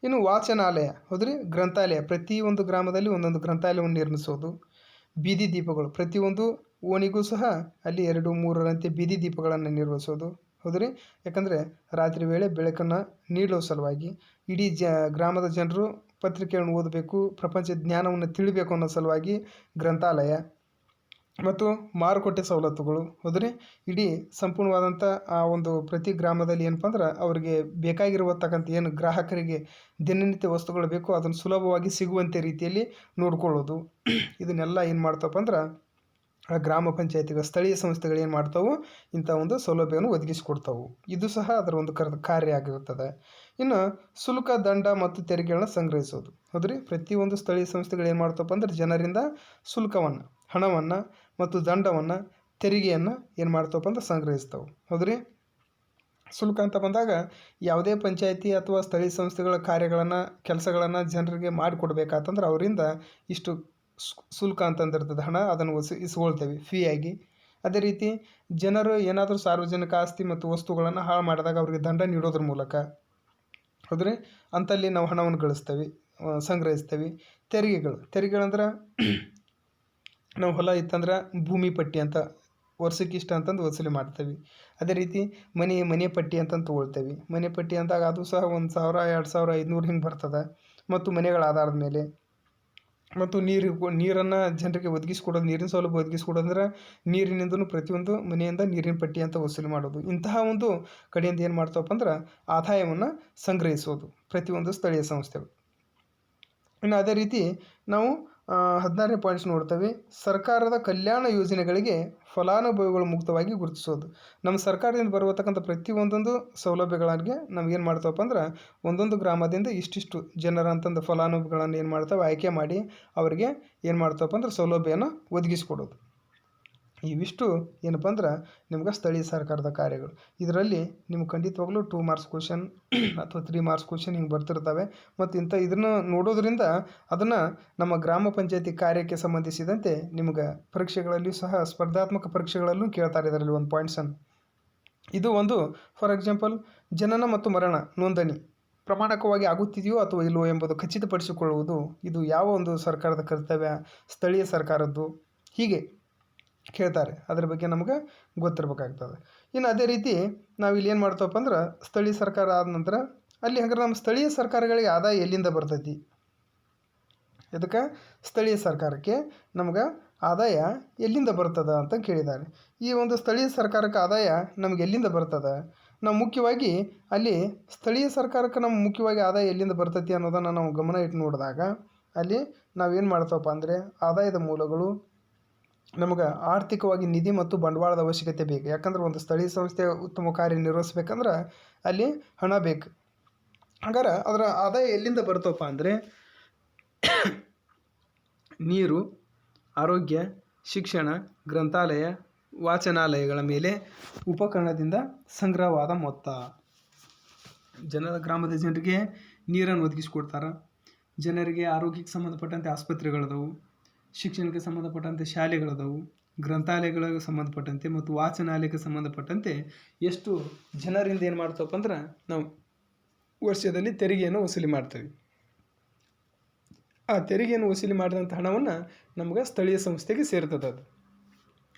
ಇನ್ನು ವಾಚನಾಲಯ, ಹೌದ್ರಿ? ಗ್ರಂಥಾಲಯ, ಪ್ರತಿಯೊಂದು ಗ್ರಾಮದಲ್ಲಿ ಒಂದೊಂದು ಗ್ರಂಥಾಲಯವನ್ನು ನಿರ್ಮಿಸೋದು. ಬೀದಿ ದೀಪಗಳು, ಪ್ರತಿಯೊಂದು ಓಣಿಗೂ ಸಹ ಅಲ್ಲಿ ಎರಡು ಮೂರರಂತೆ ಬೀದಿ ದೀಪಗಳನ್ನು ನಿರ್ವಹಿಸೋದು ಹೌದ್ರಿ? ಯಾಕಂದರೆ ರಾತ್ರಿ ವೇಳೆ ಬೆಳಕನ್ನು ನೀಡುವ ಸಲುವಾಗಿ ಇಡೀ ಜ, ಗ್ರಾಮದ ಜನರು ಪತ್ರಿಕೆಯನ್ನು ಓದಬೇಕು, ಪ್ರಪಂಚ ಜ್ಞಾನವನ್ನು ತಿಳಿಬೇಕು ಅನ್ನೋ ಸಲುವಾಗಿ ಗ್ರಂಥಾಲಯ ಮತ್ತು ಮಾರುಕಟ್ಟೆ ಸವಲತ್ತುಗಳು ಹೌದ್ರಿ? ಇಡೀ ಸಂಪೂರ್ಣವಾದಂಥ ಆ ಒಂದು ಪ್ರತಿ ಗ್ರಾಮದಲ್ಲಿ ಏನಪ್ಪ ಅಂದ್ರೆ ಅವರಿಗೆ ಬೇಕಾಗಿರುವತಕ್ಕಂಥ ಏನು ಗ್ರಾಹಕರಿಗೆ ದಿನನಿತ್ಯ ವಸ್ತುಗಳು ಬೇಕು ಅದನ್ನು ಸುಲಭವಾಗಿ ಸಿಗುವಂತೆ ರೀತಿಯಲ್ಲಿ ನೋಡ್ಕೊಳ್ಳೋದು. ಇದನ್ನೆಲ್ಲ ಏನು ಮಾಡ್ತಪ್ಪ ಅಂದ್ರೆ ಗ್ರಾಮ ಪಂಚಾಯತಿಗಳ ಸ್ಥಳೀಯ ಸಂಸ್ಥೆಗಳು ಏನು ಮಾಡ್ತಾವು? ಇಂಥ ಒಂದು ಸೌಲಭ್ಯವನ್ನು ಒದಗಿಸಿಕೊಡ್ತಾವು. ಇದು ಸಹ ಅದರ ಒಂದು ಕರ್, ಕಾರ್ಯ ಆಗಿರುತ್ತದೆ. ಇನ್ನು ಶುಲ್ಕ ದಂಡ ಮತ್ತು ತೆರಿಗೆಗಳನ್ನ ಸಂಗ್ರಹಿಸೋದು. ಹೌದ್ರಿ? ಪ್ರತಿಯೊಂದು ಸ್ಥಳೀಯ ಸಂಸ್ಥೆಗಳು ಏನು ಮಾಡ್ತಪ್ಪ ಅಂದ್ರೆ ಜನರಿಂದ ಶುಲ್ಕವನ್ನು ಹಣವನ್ನು ಮತ್ತು ದಂಡವನ್ನು, ತೆರಿಗೆಯನ್ನು ಏನು ಮಾಡ್ತಪ್ಪ ಅಂದ್ರೆ ಸಂಗ್ರಹಿಸ್ತಾವೆ. ಹೌದ್ರಿ? ಶುಲ್ಕ ಅಂತ ಬಂದಾಗ ಯಾವುದೇ ಪಂಚಾಯಿತಿ ಅಥವಾ ಸ್ಥಳೀಯ ಸಂಸ್ಥೆಗಳ ಕಾರ್ಯಗಳನ್ನು, ಕೆಲಸಗಳನ್ನು ಜನರಿಗೆ ಮಾಡಿಕೊಡ್ಬೇಕಾತಂದ್ರೆ ಅವರಿಂದ ಇಷ್ಟು ಶುಲ್ಕ ಅಂತಂದಿರ್ತದೆ ಹಣ ಅದನ್ನು ವಸಿ ಇಸ್ಕೊಳ್ತೇವೆ ಫೀ ಆಗಿ. ಅದೇ ರೀತಿ ಜನರು ಏನಾದರೂ ಸಾರ್ವಜನಿಕ ಆಸ್ತಿ ಮತ್ತು ವಸ್ತುಗಳನ್ನು ಹಾಳು ಮಾಡಿದಾಗ ಅವರಿಗೆ ದಂಡ ನೀಡೋದ್ರ ಮೂಲಕ ಹೌದ್ರಿ ಅಂತಲ್ಲಿ ನಾವು ಹಣವನ್ನು ಗಳಿಸ್ತೇವೆ ಸಂಗ್ರಹಿಸ್ತೇವೆ. ತೆರಿಗೆಗಳು ತೆರಿಗೆಗಳಂದ್ರೆ ನಾವು ಹೊಲ ಇತ್ತಂದ್ರೆ ಭೂಮಿ ಪಟ್ಟಿ ಅಂತ ವರ್ಷಕ್ಕೆ ಇಷ್ಟ ಅಂತಂದು ವಸೂಲಿ ಮಾಡ್ತೇವೆ. ಅದೇ ರೀತಿ ಮನೆ ಮನೆ ಪಟ್ಟಿ ಅಂತಂದು ತೊಗೊಳ್ತೇವೆ. ಮನೆ ಪಟ್ಟಿ ಅಂದಾಗ ಅದು ಸಹ ಒಂದು ಸಾವಿರ, ಎರಡು ಸಾವಿರ, ಐದುನೂರು ಹಿಂಗೆ ಬರ್ತದೆ. ಮತ್ತು ಮನೆಗಳ ಆಧಾರದ ಮೇಲೆ ಮತ್ತು ನೀರು ನೀರನ್ನು ಜನರಿಗೆ ಒದಗಿಸ್ಕೊಡೋದು, ನೀರಿನ ಸೌಲಭ್ಯ ಒದಗಿಸ್ಕೊಡೋದಂದ್ರೆ ನೀರಿನಿಂದನೂ ಪ್ರತಿಯೊಂದು ಮನೆಯಿಂದ ನೀರಿನ ಪಟ್ಟಿ ಅಂತ ವಸೂಲಿ ಮಾಡೋದು. ಇಂತಹ ಒಂದು ಕಡೆಯಿಂದ ಏನು ಮಾಡ್ತಾವಪ್ಪ ಅಂದ್ರೆ ಆದಾಯವನ್ನು ಸಂಗ್ರಹಿಸೋದು ಪ್ರತಿಯೊಂದು ಸ್ಥಳೀಯ ಸಂಸ್ಥೆಗಳು. ಇನ್ನು ಅದೇ ರೀತಿ ನಾವು ಹದಿನಾರನೇ ಪಾಯಿಂಟ್ಸ್ ನೋಡ್ತೇವೆ. ಸರ್ಕಾರದ ಕಲ್ಯಾಣ ಯೋಜನೆಗಳಿಗೆ ಫಲಾನುಭವಿಗಳು ಮುಕ್ತವಾಗಿ ಗುರುತಿಸೋದು. ನಮ್ಮ ಸರ್ಕಾರದಿಂದ ಬರತಕ್ಕಂಥ ಪ್ರತಿಯೊಂದೊಂದು ಸೌಲಭ್ಯಗಳಿಗೆ ನಮಗೇನು ಮಾಡ್ತಾವಪ್ಪ ಅಂದ್ರೆ ಒಂದೊಂದು ಗ್ರಾಮದಿಂದ ಇಷ್ಟಿಷ್ಟು ಜನರ ಅಂತಂದು ಫಲಾನುಭವಿಗಳನ್ನು ಏನು ಮಾಡ್ತಾವೆ ಆಯ್ಕೆ ಮಾಡಿ ಅವರಿಗೆ ಏನು ಮಾಡ್ತಾವಪ್ಪ ಅಂದ್ರೆ ಸೌಲಭ್ಯನ ಒದಗಿಸ್ಕೊಡೋದು. ಇವಿಷ್ಟು ಏನಪ್ಪ ಅಂದ್ರೆ ನಿಮ್ಗೆ ಸ್ಥಳೀಯ ಸರ್ಕಾರದ ಕಾರ್ಯಗಳು. ಇದರಲ್ಲಿ ನಿಮ್ಗೆ ಖಂಡಿತವಾಗ್ಲೂ ಟೂ ಮಾರ್ಕ್ಸ್ ಕ್ವಶನ್ ಅಥವಾ ತ್ರೀ ಮಾರ್ಕ್ಸ್ ಕ್ವಶನ್ ಹಿಂಗೆ ಬರ್ತಿರ್ತವೆ. ಮತ್ತು ಇಂಥ ಇದನ್ನು ನೋಡೋದ್ರಿಂದ ಅದನ್ನು ನಮ್ಮ ಗ್ರಾಮ ಪಂಚಾಯತಿ ಕಾರ್ಯಕ್ಕೆ ಸಂಬಂಧಿಸಿದಂತೆ ನಿಮ್ಗೆ ಪರೀಕ್ಷೆಗಳಲ್ಲಿಯೂ ಸಹ ಸ್ಪರ್ಧಾತ್ಮಕ ಪರೀಕ್ಷೆಗಳಲ್ಲೂ ಕೇಳ್ತಾರೆ ಇದರಲ್ಲಿ ಒಂದು ಪಾಯಿಂಟ್ಸನ್ನು ಇದು ಒಂದು ಫಾರ್ ಎಕ್ಸಾಂಪಲ್ ಜನನ ಮತ್ತು ಮರಣ ನೋಂದಣಿ ಪ್ರಮಾಣಕವಾಗಿ ಆಗುತ್ತಿದೆಯೋ ಅಥವಾ ಇಲ್ಲವೋ ಎಂಬುದು ಖಚಿತಪಡಿಸಿಕೊಳ್ಳುವುದು ಇದು ಯಾವ ಒಂದು ಸರ್ಕಾರದ ಕರ್ತವ್ಯ, ಸ್ಥಳೀಯ ಸರ್ಕಾರದ್ದು. ಹೀಗೆ ಕೇಳ್ತಾರೆ. ಅದ್ರ ಬಗ್ಗೆ ನಮ್ಗೆ ಗೊತ್ತಿರ್ಬೇಕಾಗ್ತದೆ. ಇನ್ನು ಅದೇ ರೀತಿ ನಾವು ಇಲ್ಲಿ ಏನು ಮಾಡ್ತೇವಪ್ಪ ಅಂದ್ರೆ ಸ್ಥಳೀಯ ಸರ್ಕಾರ ಆದ ನಂತರ ಅಲ್ಲಿ ಹಂಗಾರೆ ನಮ್ಮ ಸ್ಥಳೀಯ ಸರ್ಕಾರಗಳಿಗೆ ಆದಾಯ ಎಲ್ಲಿಂದ ಬರ್ತೈತಿ? ಇದಕ್ಕೆ ಸ್ಥಳೀಯ ಸರ್ಕಾರಕ್ಕೆ ನಮ್ಗೆ ಆದಾಯ ಎಲ್ಲಿಂದ ಬರ್ತದ ಅಂತ ಕೇಳಿದ್ದಾರೆ. ಈ ಒಂದು ಸ್ಥಳೀಯ ಸರ್ಕಾರಕ್ಕೆ ಆದಾಯ ನಮ್ಗೆ ಎಲ್ಲಿಂದ ಬರ್ತದ? ನಾವು ಮುಖ್ಯವಾಗಿ ಅಲ್ಲಿ ಸ್ಥಳೀಯ ಸರ್ಕಾರಕ್ಕೆ ನಮ್ಮ ಮುಖ್ಯವಾಗಿ ಆದಾಯ ಎಲ್ಲಿಂದ ಬರ್ತೈತಿ ಅನ್ನೋದನ್ನು ನಾವು ಗಮನ ಇಟ್ಟು ನೋಡಿದಾಗ ಅಲ್ಲಿ ನಾವೇನು ಮಾಡ್ತೇವಪ್ಪ ಅಂದರೆ ಆದಾಯದ ಮೂಲಗಳು ನಮಗೆ ಆರ್ಥಿಕವಾಗಿ ನಿಧಿ ಮತ್ತು ಬಂಡವಾಳದ ಅವಶ್ಯಕತೆ ಬೇಕು. ಯಾಕಂದ್ರೆ ಒಂದು ಸ್ಥಳೀಯ ಸಂಸ್ಥೆ ಉತ್ತಮ ಕಾರ್ಯ ನಿರ್ವಹಿಸ್ಬೇಕಂದ್ರೆ ಅಲ್ಲಿ ಹಣ ಬೇಕು. ಹಾಗಾದ್ರೆ ಅದರ ಆದಾಯ ಎಲ್ಲಿಂದ ಬರ್ತವಪ್ಪ ಅಂದರೆ ನೀರು, ಆರೋಗ್ಯ, ಶಿಕ್ಷಣ, ಗ್ರಂಥಾಲಯ, ವಾಚನಾಲಯಗಳ ಮೇಲೆ ಉಪಕರಣದಿಂದ ಸಂಗ್ರಹವಾದ ಮೊತ್ತ. ಜನರ ಗ್ರಾಮದ ಜನರಿಗೆ ನೀರನ್ನು ಒದಗಿಸ್ಕೊಡ್ತಾರೆ. ಜನರಿಗೆ ಆರೋಗ್ಯಕ್ಕೆ ಸಂಬಂಧಪಟ್ಟಂತೆ ಆಸ್ಪತ್ರೆಗಳದವು. ಶಿಕ್ಷಣಕ್ಕೆ ಸಂಬಂಧಪಟ್ಟಂತೆ ಶಾಲೆಗಳದವು, ಗ್ರಂಥಾಲಯಗಳಿಗೆ ಸಂಬಂಧಪಟ್ಟಂತೆ ಮತ್ತು ವಾಚನಾಲಯಕ್ಕೆ ಸಂಬಂಧಪಟ್ಟಂತೆ ಎಷ್ಟು ಜನರಿಂದ ಏನು ಮಾಡ್ತವಪ್ಪ ಅಂದ್ರೆ ನಾವು ವರ್ಷದಲ್ಲಿ ತೆರಿಗೆಯನ್ನು ವಸೂಲಿ ಮಾಡ್ತೇವೆ. ಆ ತೆರಿಗೆಯನ್ನು ವಸೂಲಿ ಮಾಡಿದಂಥ ಹಣವನ್ನು ನಮ್ಗೆ ಸ್ಥಳೀಯ ಸಂಸ್ಥೆಗೆ ಸೇರ್ತದೆ ಅದು.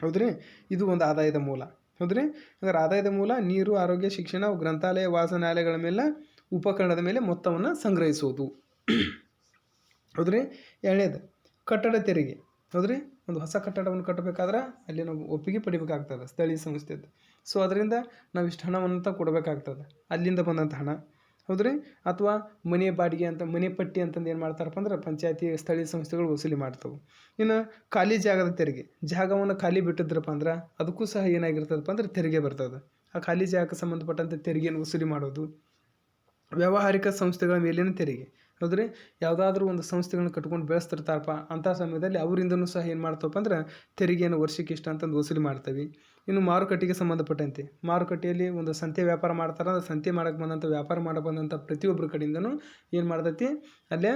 ಹೌದ್ರಿ? ಇದು ಒಂದು ಆದಾಯದ ಮೂಲ. ಹೌದ್ರಿ? ಅಂದ್ರೆ ಆದಾಯದ ಮೂಲ ನೀರು, ಆರೋಗ್ಯ, ಶಿಕ್ಷಣ, ಗ್ರಂಥಾಲಯ ವಾಸನಾಲಯಗಳ ಮೇಲೆ, ಉಪಕರಣದ ಮೇಲೆ ಮೊತ್ತವನ್ನು ಸಂಗ್ರಹಿಸುವುದು. ಹೌದ್ರಿ? ಎರಡನೇದು ಕಟ್ಟಡ ತೆರಿಗೆ. ಹೌದ್ರಿ? ಒಂದು ಹೊಸ ಕಟ್ಟಡವನ್ನು ಕಟ್ಟಬೇಕಾದ್ರೆ ಅಲ್ಲಿ ನಾವು ಒಪ್ಪಿಗೆ ಪಡಿಬೇಕಾಗ್ತದೆ, ಸ್ಥಳೀಯ ಸಂಸ್ಥೆದು ಸೊ ಅದರಿಂದ ನಾವು ಇಷ್ಟು ಹಣವನ್ನು ಕೊಡಬೇಕಾಗ್ತದೆ, ಅಲ್ಲಿಂದ ಬಂದಂಥ ಹಣ. ಹೌದ್ರಿ? ಅಥವಾ ಮನೆ ಬಾಡಿಗೆ ಅಂತ, ಮನೆ ಪಟ್ಟಿ ಅಂತಂದು ಏನು ಮಾಡ್ತಾರಪ್ಪ ಅಂದ್ರೆ ಪಂಚಾಯತಿ, ಸ್ಥಳೀಯ ಸಂಸ್ಥೆಗಳು ವಸೂಲಿ ಮಾಡ್ತವೆ. ಇನ್ನು ಖಾಲಿ ಜಾಗದ ತೆರಿಗೆ. ಜಾಗವನ್ನು ಖಾಲಿ ಬಿಟ್ಟಿದ್ರಪ್ಪ ಅಂದ್ರೆ ಅದಕ್ಕೂ ಸಹ ಏನಾಗಿರ್ತದಪ್ಪ ಅಂದ್ರೆ ತೆರಿಗೆ ಬರ್ತದೆ. ಆ ಖಾಲಿ ಜಾಗಕ್ಕೆ ಸಂಬಂಧಪಟ್ಟಂತೆ ತೆರಿಗೆಯನ್ನು ವಸೂಲಿ ಮಾಡೋದು. ವ್ಯಾವಹಾರಿಕ ಸಂಸ್ಥೆಗಳ ಮೇಲಿನ ತೆರಿಗೆ. ಹೌದ್ರಿ ಯಾವುದಾದ್ರೂ ಒಂದು ಸಂಸ್ಥೆಗಳನ್ನ ಕಟ್ಕೊಂಡು ಬೆಳೆಸ್ತಿರ್ತಾರಪ್ಪ, ಅಂಥ ಸಮಯದಲ್ಲಿ ಅವರಿಂದನು ಸಹ ಏನು ಮಾಡ್ತಪ್ಪ ಅಂದ್ರೆ ತೆರಿಗೆಯನ್ನು ವರ್ಷಕ್ಕೆ ಇಷ್ಟ ಅಂತಂದು ವಸೂಲಿ ಮಾಡ್ತೀವಿ. ಇನ್ನು ಮಾರುಕಟ್ಟೆಗೆ ಸಂಬಂಧಪಟ್ಟಂತೆ, ಮಾರುಕಟ್ಟೆಯಲ್ಲಿ ಒಂದು ಸಂತೆ ವ್ಯಾಪಾರ ಮಾಡ್ತಾರೆ, ಅಂದ್ರೆ ಸಂತೆ ಮಾಡೋಕ್ಕೆ ಬಂದಂಥ ವ್ಯಾಪಾರ ಮಾಡಕ್ಕೆ ಬಂದಂಥ ಪ್ರತಿಯೊಬ್ಬರ ಕಡೆಯಿಂದನೂ ಏನು ಮಾಡ್ತೈತಿ, ಅಲ್ಲೇ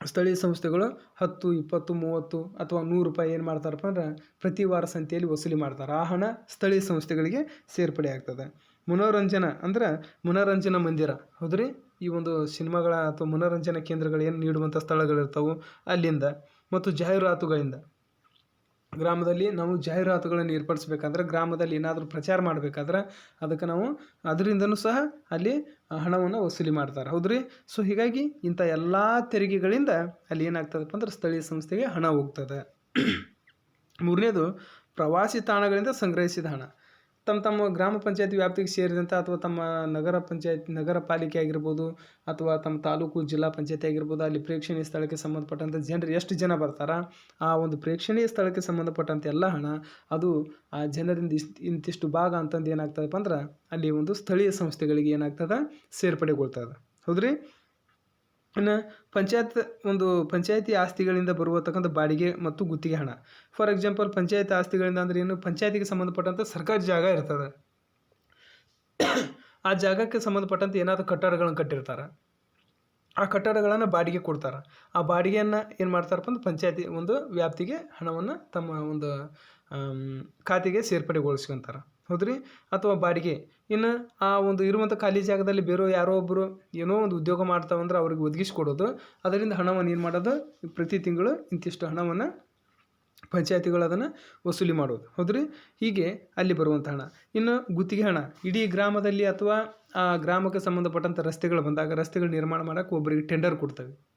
ಸ್ಥಳೀಯ ಸಂಸ್ಥೆಗಳು ಹತ್ತು, ಇಪ್ಪತ್ತು, ಮೂವತ್ತು ಅಥವಾ ನೂರು ರೂಪಾಯಿ ಏನು ಮಾಡ್ತಾರಪ್ಪ ಅಂದ್ರೆ ಪ್ರತಿ ವಾರ ಸಂತೆಯಲ್ಲಿ ವಸೂಲಿ ಮಾಡ್ತಾರೆ. ಆ ಹಣ ಸ್ಥಳೀಯ ಸಂಸ್ಥೆಗಳಿಗೆ ಸೇರ್ಪಡೆ ಆಗ್ತದೆ ಮನೋರಂಜನಾ ಅಂದ್ರೆ ಮನೋರಂಜನಾ ಮಂದಿರ, ಹೌದ್ರಿ? ಈ ಒಂದು ಸಿನಿಮಾಗಳ ಅಥವಾ ಮನೋರಂಜನಾ ಕೇಂದ್ರಗಳು ಏನು ನೀಡುವಂಥ ಸ್ಥಳಗಳಿರ್ತಾವೆ ಅಲ್ಲಿಂದ ಮತ್ತು ಜಾಹೀರಾತುಗಳಿಂದ. ಗ್ರಾಮದಲ್ಲಿ ನಾವು ಜಾಹೀರಾತುಗಳನ್ನು ಏರ್ಪಡಿಸ್ಬೇಕಾದ್ರೆ ಗ್ರಾಮದಲ್ಲಿ ಏನಾದರೂ ಪ್ರಚಾರ ಮಾಡಬೇಕಾದ್ರೆ ಅದಕ್ಕೆ ನಾವು ಅದರಿಂದನೂ ಸಹ ಅಲ್ಲಿ ಹಣವನ್ನು ವಸೂಲಿ ಮಾಡ್ತಾರೆ. ಹೌದ್ರಿ ಸೊ ಹೀಗಾಗಿ ಇಂಥ ಎಲ್ಲ ತೆರಿಗೆಗಳಿಂದ ಅಲ್ಲಿ ಏನಾಗ್ತದಪ್ಪ ಅಂದ್ರೆ ಸ್ಥಳೀಯ ಸಂಸ್ಥೆಗೆ ಹಣ ಹೋಗ್ತದೆ. ಮೂರನೇದು ಪ್ರವಾಸಿ ತಾಣಗಳಿಂದ ಸಂಗ್ರಹಿಸಿದ ಹಣ. ತಮ್ಮ ತಮ್ಮ ಗ್ರಾಮ ಪಂಚಾಯತಿ ವ್ಯಾಪ್ತಿಗೆ ಸೇರಿದಂಥ ಅಥವಾ ತಮ್ಮ ನಗರ ಪಂಚಾಯತ್, ನಗರ ಪಾಲಿಕೆ ಆಗಿರ್ಬೋದು ಅಥವಾ ತಮ್ಮ ತಾಲೂಕು ಜಿಲ್ಲಾ ಪಂಚಾಯತಿ ಆಗಿರ್ಬೋದು, ಅಲ್ಲಿ ಪ್ರೇಕ್ಷಣೀಯ ಸ್ಥಳಕ್ಕೆ ಸಂಬಂಧಪಟ್ಟಂಥ ಜನರು ಎಷ್ಟು ಜನ ಬರ್ತಾರ? ಆ ಒಂದು ಪ್ರೇಕ್ಷಣೀಯ ಸ್ಥಳಕ್ಕೆ ಸಂಬಂಧಪಟ್ಟಂಥ ಎಲ್ಲ ಹಣ, ಅದು ಆ ಜನರಿಂದ ಇಷ್ಟು, ಇಂತಿಷ್ಟು ಭಾಗ ಅಂತಂದು ಏನಾಗ್ತದಪ್ಪ ಅಂದ್ರೆ ಅಲ್ಲಿ ಒಂದು ಸ್ಥಳೀಯ ಸಂಸ್ಥೆಗಳಿಗೆ ಏನಾಗ್ತದೆ? ಸೇರ್ಪಡೆಗೊಳ್ತದೆ. ಹೌದ್ರಿ? ಇನ್ನು ಪಂಚಾಯತ್, ಒಂದು ಪಂಚಾಯತಿ ಆಸ್ತಿಗಳಿಂದ ಬರುವತಕ್ಕಂಥ ಬಾಡಿಗೆ ಮತ್ತು ಗುತ್ತಿಗೆ ಹಣ. ಫಾರ್ ಎಕ್ಸಾಂಪಲ್ ಪಂಚಾಯತ್ ಆಸ್ತಿಗಳಿಂದ ಅಂದರೆ ಏನು? ಪಂಚಾಯತಿಗೆ ಸಂಬಂಧಪಟ್ಟಂಥ ಸರ್ಕಾರಿ ಜಾಗ ಇರ್ತದೆ. ಆ ಜಾಗಕ್ಕೆ ಸಂಬಂಧಪಟ್ಟಂತೆ ಏನಾದರೂ ಕಟ್ಟಡಗಳನ್ನು ಕಟ್ಟಿರ್ತಾರೆ. ಆ ಕಟ್ಟಡಗಳನ್ನು ಬಾಡಿಗೆ ಕೊಡ್ತಾರೆ. ಆ ಬಾಡಿಗೆಯನ್ನು ಏನು ಮಾಡ್ತಾರಪ್ಪ ಅಂದ್ರೆ ಪಂಚಾಯತಿ ಒಂದು ವ್ಯಾಪ್ತಿಗೆ ಹಣವನ್ನು ತಮ್ಮ ಒಂದು ಖಾತೆಗೆ ಸೇರ್ಪಡೆಗೊಳಿಸ್ಕೊಂತಾರೆ. ಹೌದ್ರಿ? ಅಥವಾ ಬಾಡಿಗೆ. ಇನ್ನು ಆ ಒಂದು ಇರುವಂಥ ಖಾಲಿ ಜಾಗದಲ್ಲಿ ಬೇರೆ ಯಾರೋ ಒಬ್ಬರು ಏನೋ ಒಂದು ಉದ್ಯೋಗ ಮಾಡ್ತಾವಂದ್ರೆ ಅವ್ರಿಗೆ ಒದಗಿಸ್ಕೊಡೋದು ಅದರಿಂದ ಹಣವನ್ನು ಏನು ಮಾಡೋದು? ಪ್ರತಿ ತಿಂಗಳು ಇಂತಿಷ್ಟು ಹಣವನ್ನು ಪಂಚಾಯತಿಗಳು ಅದನ್ನು ವಸೂಲಿ ಮಾಡೋದು. ಹೌದ್ರಿ? ಹೀಗೆ ಅಲ್ಲಿ ಬರುವಂಥ ಹಣ. ಇನ್ನು ಗುತ್ತಿಗೆ ಹಣ. ಇಡೀ ಗ್ರಾಮದಲ್ಲಿ ಅಥವಾ ಆ ಗ್ರಾಮಕ್ಕೆ ಸಂಬಂಧಪಟ್ಟಂಥ ರಸ್ತೆಗಳು ಬಂದಾಗ ರಸ್ತೆಗಳು ನಿರ್ಮಾಣ ಮಾಡೋಕ್ಕೆ ಒಬ್ಬರಿಗೆ ಟೆಂಡರ್ ಕೊಡ್ತೇವೆ.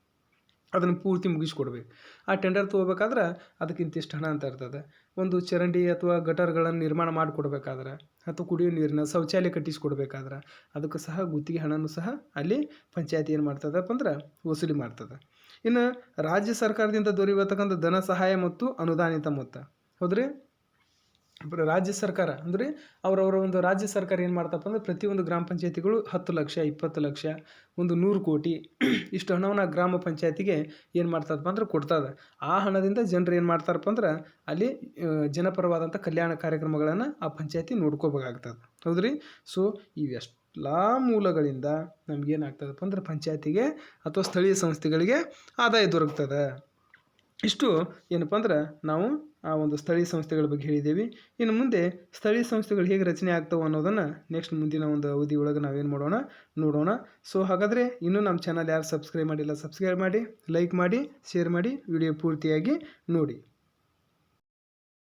ಅದನ್ನು ಪೂರ್ತಿ ಮುಗಿಸ್ಕೊಡ್ಬೇಕು. ಆ ಟೆಂಡರ್ ತೊಗೋಬೇಕಾದ್ರೆ ಅದಕ್ಕೆ ಇಂತಿಷ್ಟು ಹಣ ಅಂತ ಇರ್ತದೆ. ಒಂದು ಚರಂಡಿ ಅಥವಾ ಗಟರ್ಗಳನ್ನು ನಿರ್ಮಾಣ ಮಾಡಿಕೊಡ್ಬೇಕಾದ್ರೆ ಅಥವಾ ಕುಡಿಯೋ ನೀರಿನ ಶೌಚಾಲಯ ಕಟ್ಟಿಸ್ಕೊಡ್ಬೇಕಾದ್ರೆ ಅದಕ್ಕೂ ಸಹ ಗುತ್ತಿಗೆ ಹಣನೂ ಸಹ ಅಲ್ಲಿ ಪಂಚಾಯತಿ ಏನು ಮಾಡ್ತದಪ್ಪ ಅಂದ್ರೆ ವಸೂಲಿ ಮಾಡ್ತದೆ. ಇನ್ನು ರಾಜ್ಯ ಸರ್ಕಾರದಿಂದ ದೊರೆಯುವತಕ್ಕಂಥ ಧನ ಸಹಾಯ ಮತ್ತು ಅನುದಾನಿತ ಮೊತ್ತ. ಹೌದ್ರಿ? ರಾಜ್ಯ ಸರ್ಕಾರ, ಅಂದರೆ ಅವರವರ ಒಂದು ರಾಜ್ಯ ಸರ್ಕಾರ ಏನು ಮಾಡ್ತಪ್ಪ ಅಂದ್ರೆ ಪ್ರತಿಯೊಂದು ಗ್ರಾಮ ಪಂಚಾಯತಿಗಳು ಹತ್ತು ಲಕ್ಷ, ಇಪ್ಪತ್ತು ಲಕ್ಷ, ಒಂದು ನೂರು ಕೋಟಿ ಇಷ್ಟು ಹಣವನ್ನು ಗ್ರಾಮ ಪಂಚಾಯತಿಗೆ ಏನು ಮಾಡ್ತದಪ್ಪ ಅಂದ್ರೆ ಕೊಡ್ತದೆ. ಆ ಹಣದಿಂದ ಜನರು ಏನು ಮಾಡ್ತಾರಪ್ಪ ಅಂದ್ರೆ ಅಲ್ಲಿ ಜನಪರವಾದಂಥ ಕಲ್ಯಾಣ ಕಾರ್ಯಕ್ರಮಗಳನ್ನು ಆ ಪಂಚಾಯತಿ ನೋಡ್ಕೋಬೇಕಾಗ್ತದೆ. ಹೌದ್ರಿ? ಸೊ ಇವೆಲ್ಲ ಮೂಲಗಳಿಂದ ನಮಗೇನಾಗ್ತದಪ್ಪ ಅಂದ್ರೆ ಪಂಚಾಯತಿಗೆ ಅಥವಾ ಸ್ಥಳೀಯ ಸಂಸ್ಥೆಗಳಿಗೆ ಆದಾಯ ದೊರಕ್ತದೆ. ಇಷ್ಟು ಏನಪ್ಪ ಅಂದ್ರೆ ನಾವು ಆ ಒಂದು ಸ್ಥಳೀಯ ಸಂಸ್ಥೆಗಳ ಬಗ್ಗೆ ಹೇಳಿದ್ದೀವಿ. ಇನ್ನು ಮುಂದೆ ಸ್ಥಳೀಯ ಸಂಸ್ಥೆಗಳು ಹೇಗೆ ರಚನೆ ಆಗ್ತವೆ ಅನ್ನೋದನ್ನು ನೆಕ್ಸ್ಟ್ ಮುಂದಿನ ಒಂದು ಅವಧಿ ಒಳಗೆ ನಾವೇನು ಮಾಡೋಣ, ನೋಡೋಣ. ಸೊ ಹಾಗಾದರೆ ಇನ್ನೂ ನಮ್ಮ ಚಾನಲ್ ಯಾರು ಸಬ್ಸ್ಕ್ರೈಬ್ ಮಾಡಿಲ್ಲ ಸಬ್ಸ್ಕ್ರೈಬ್ ಮಾಡಿ ಲೈಕ್ ಮಾಡಿ ಶೇರ್ ಮಾಡಿ ವಿಡಿಯೋ ಪೂರ್ತಿಯಾಗಿ ನೋಡಿ.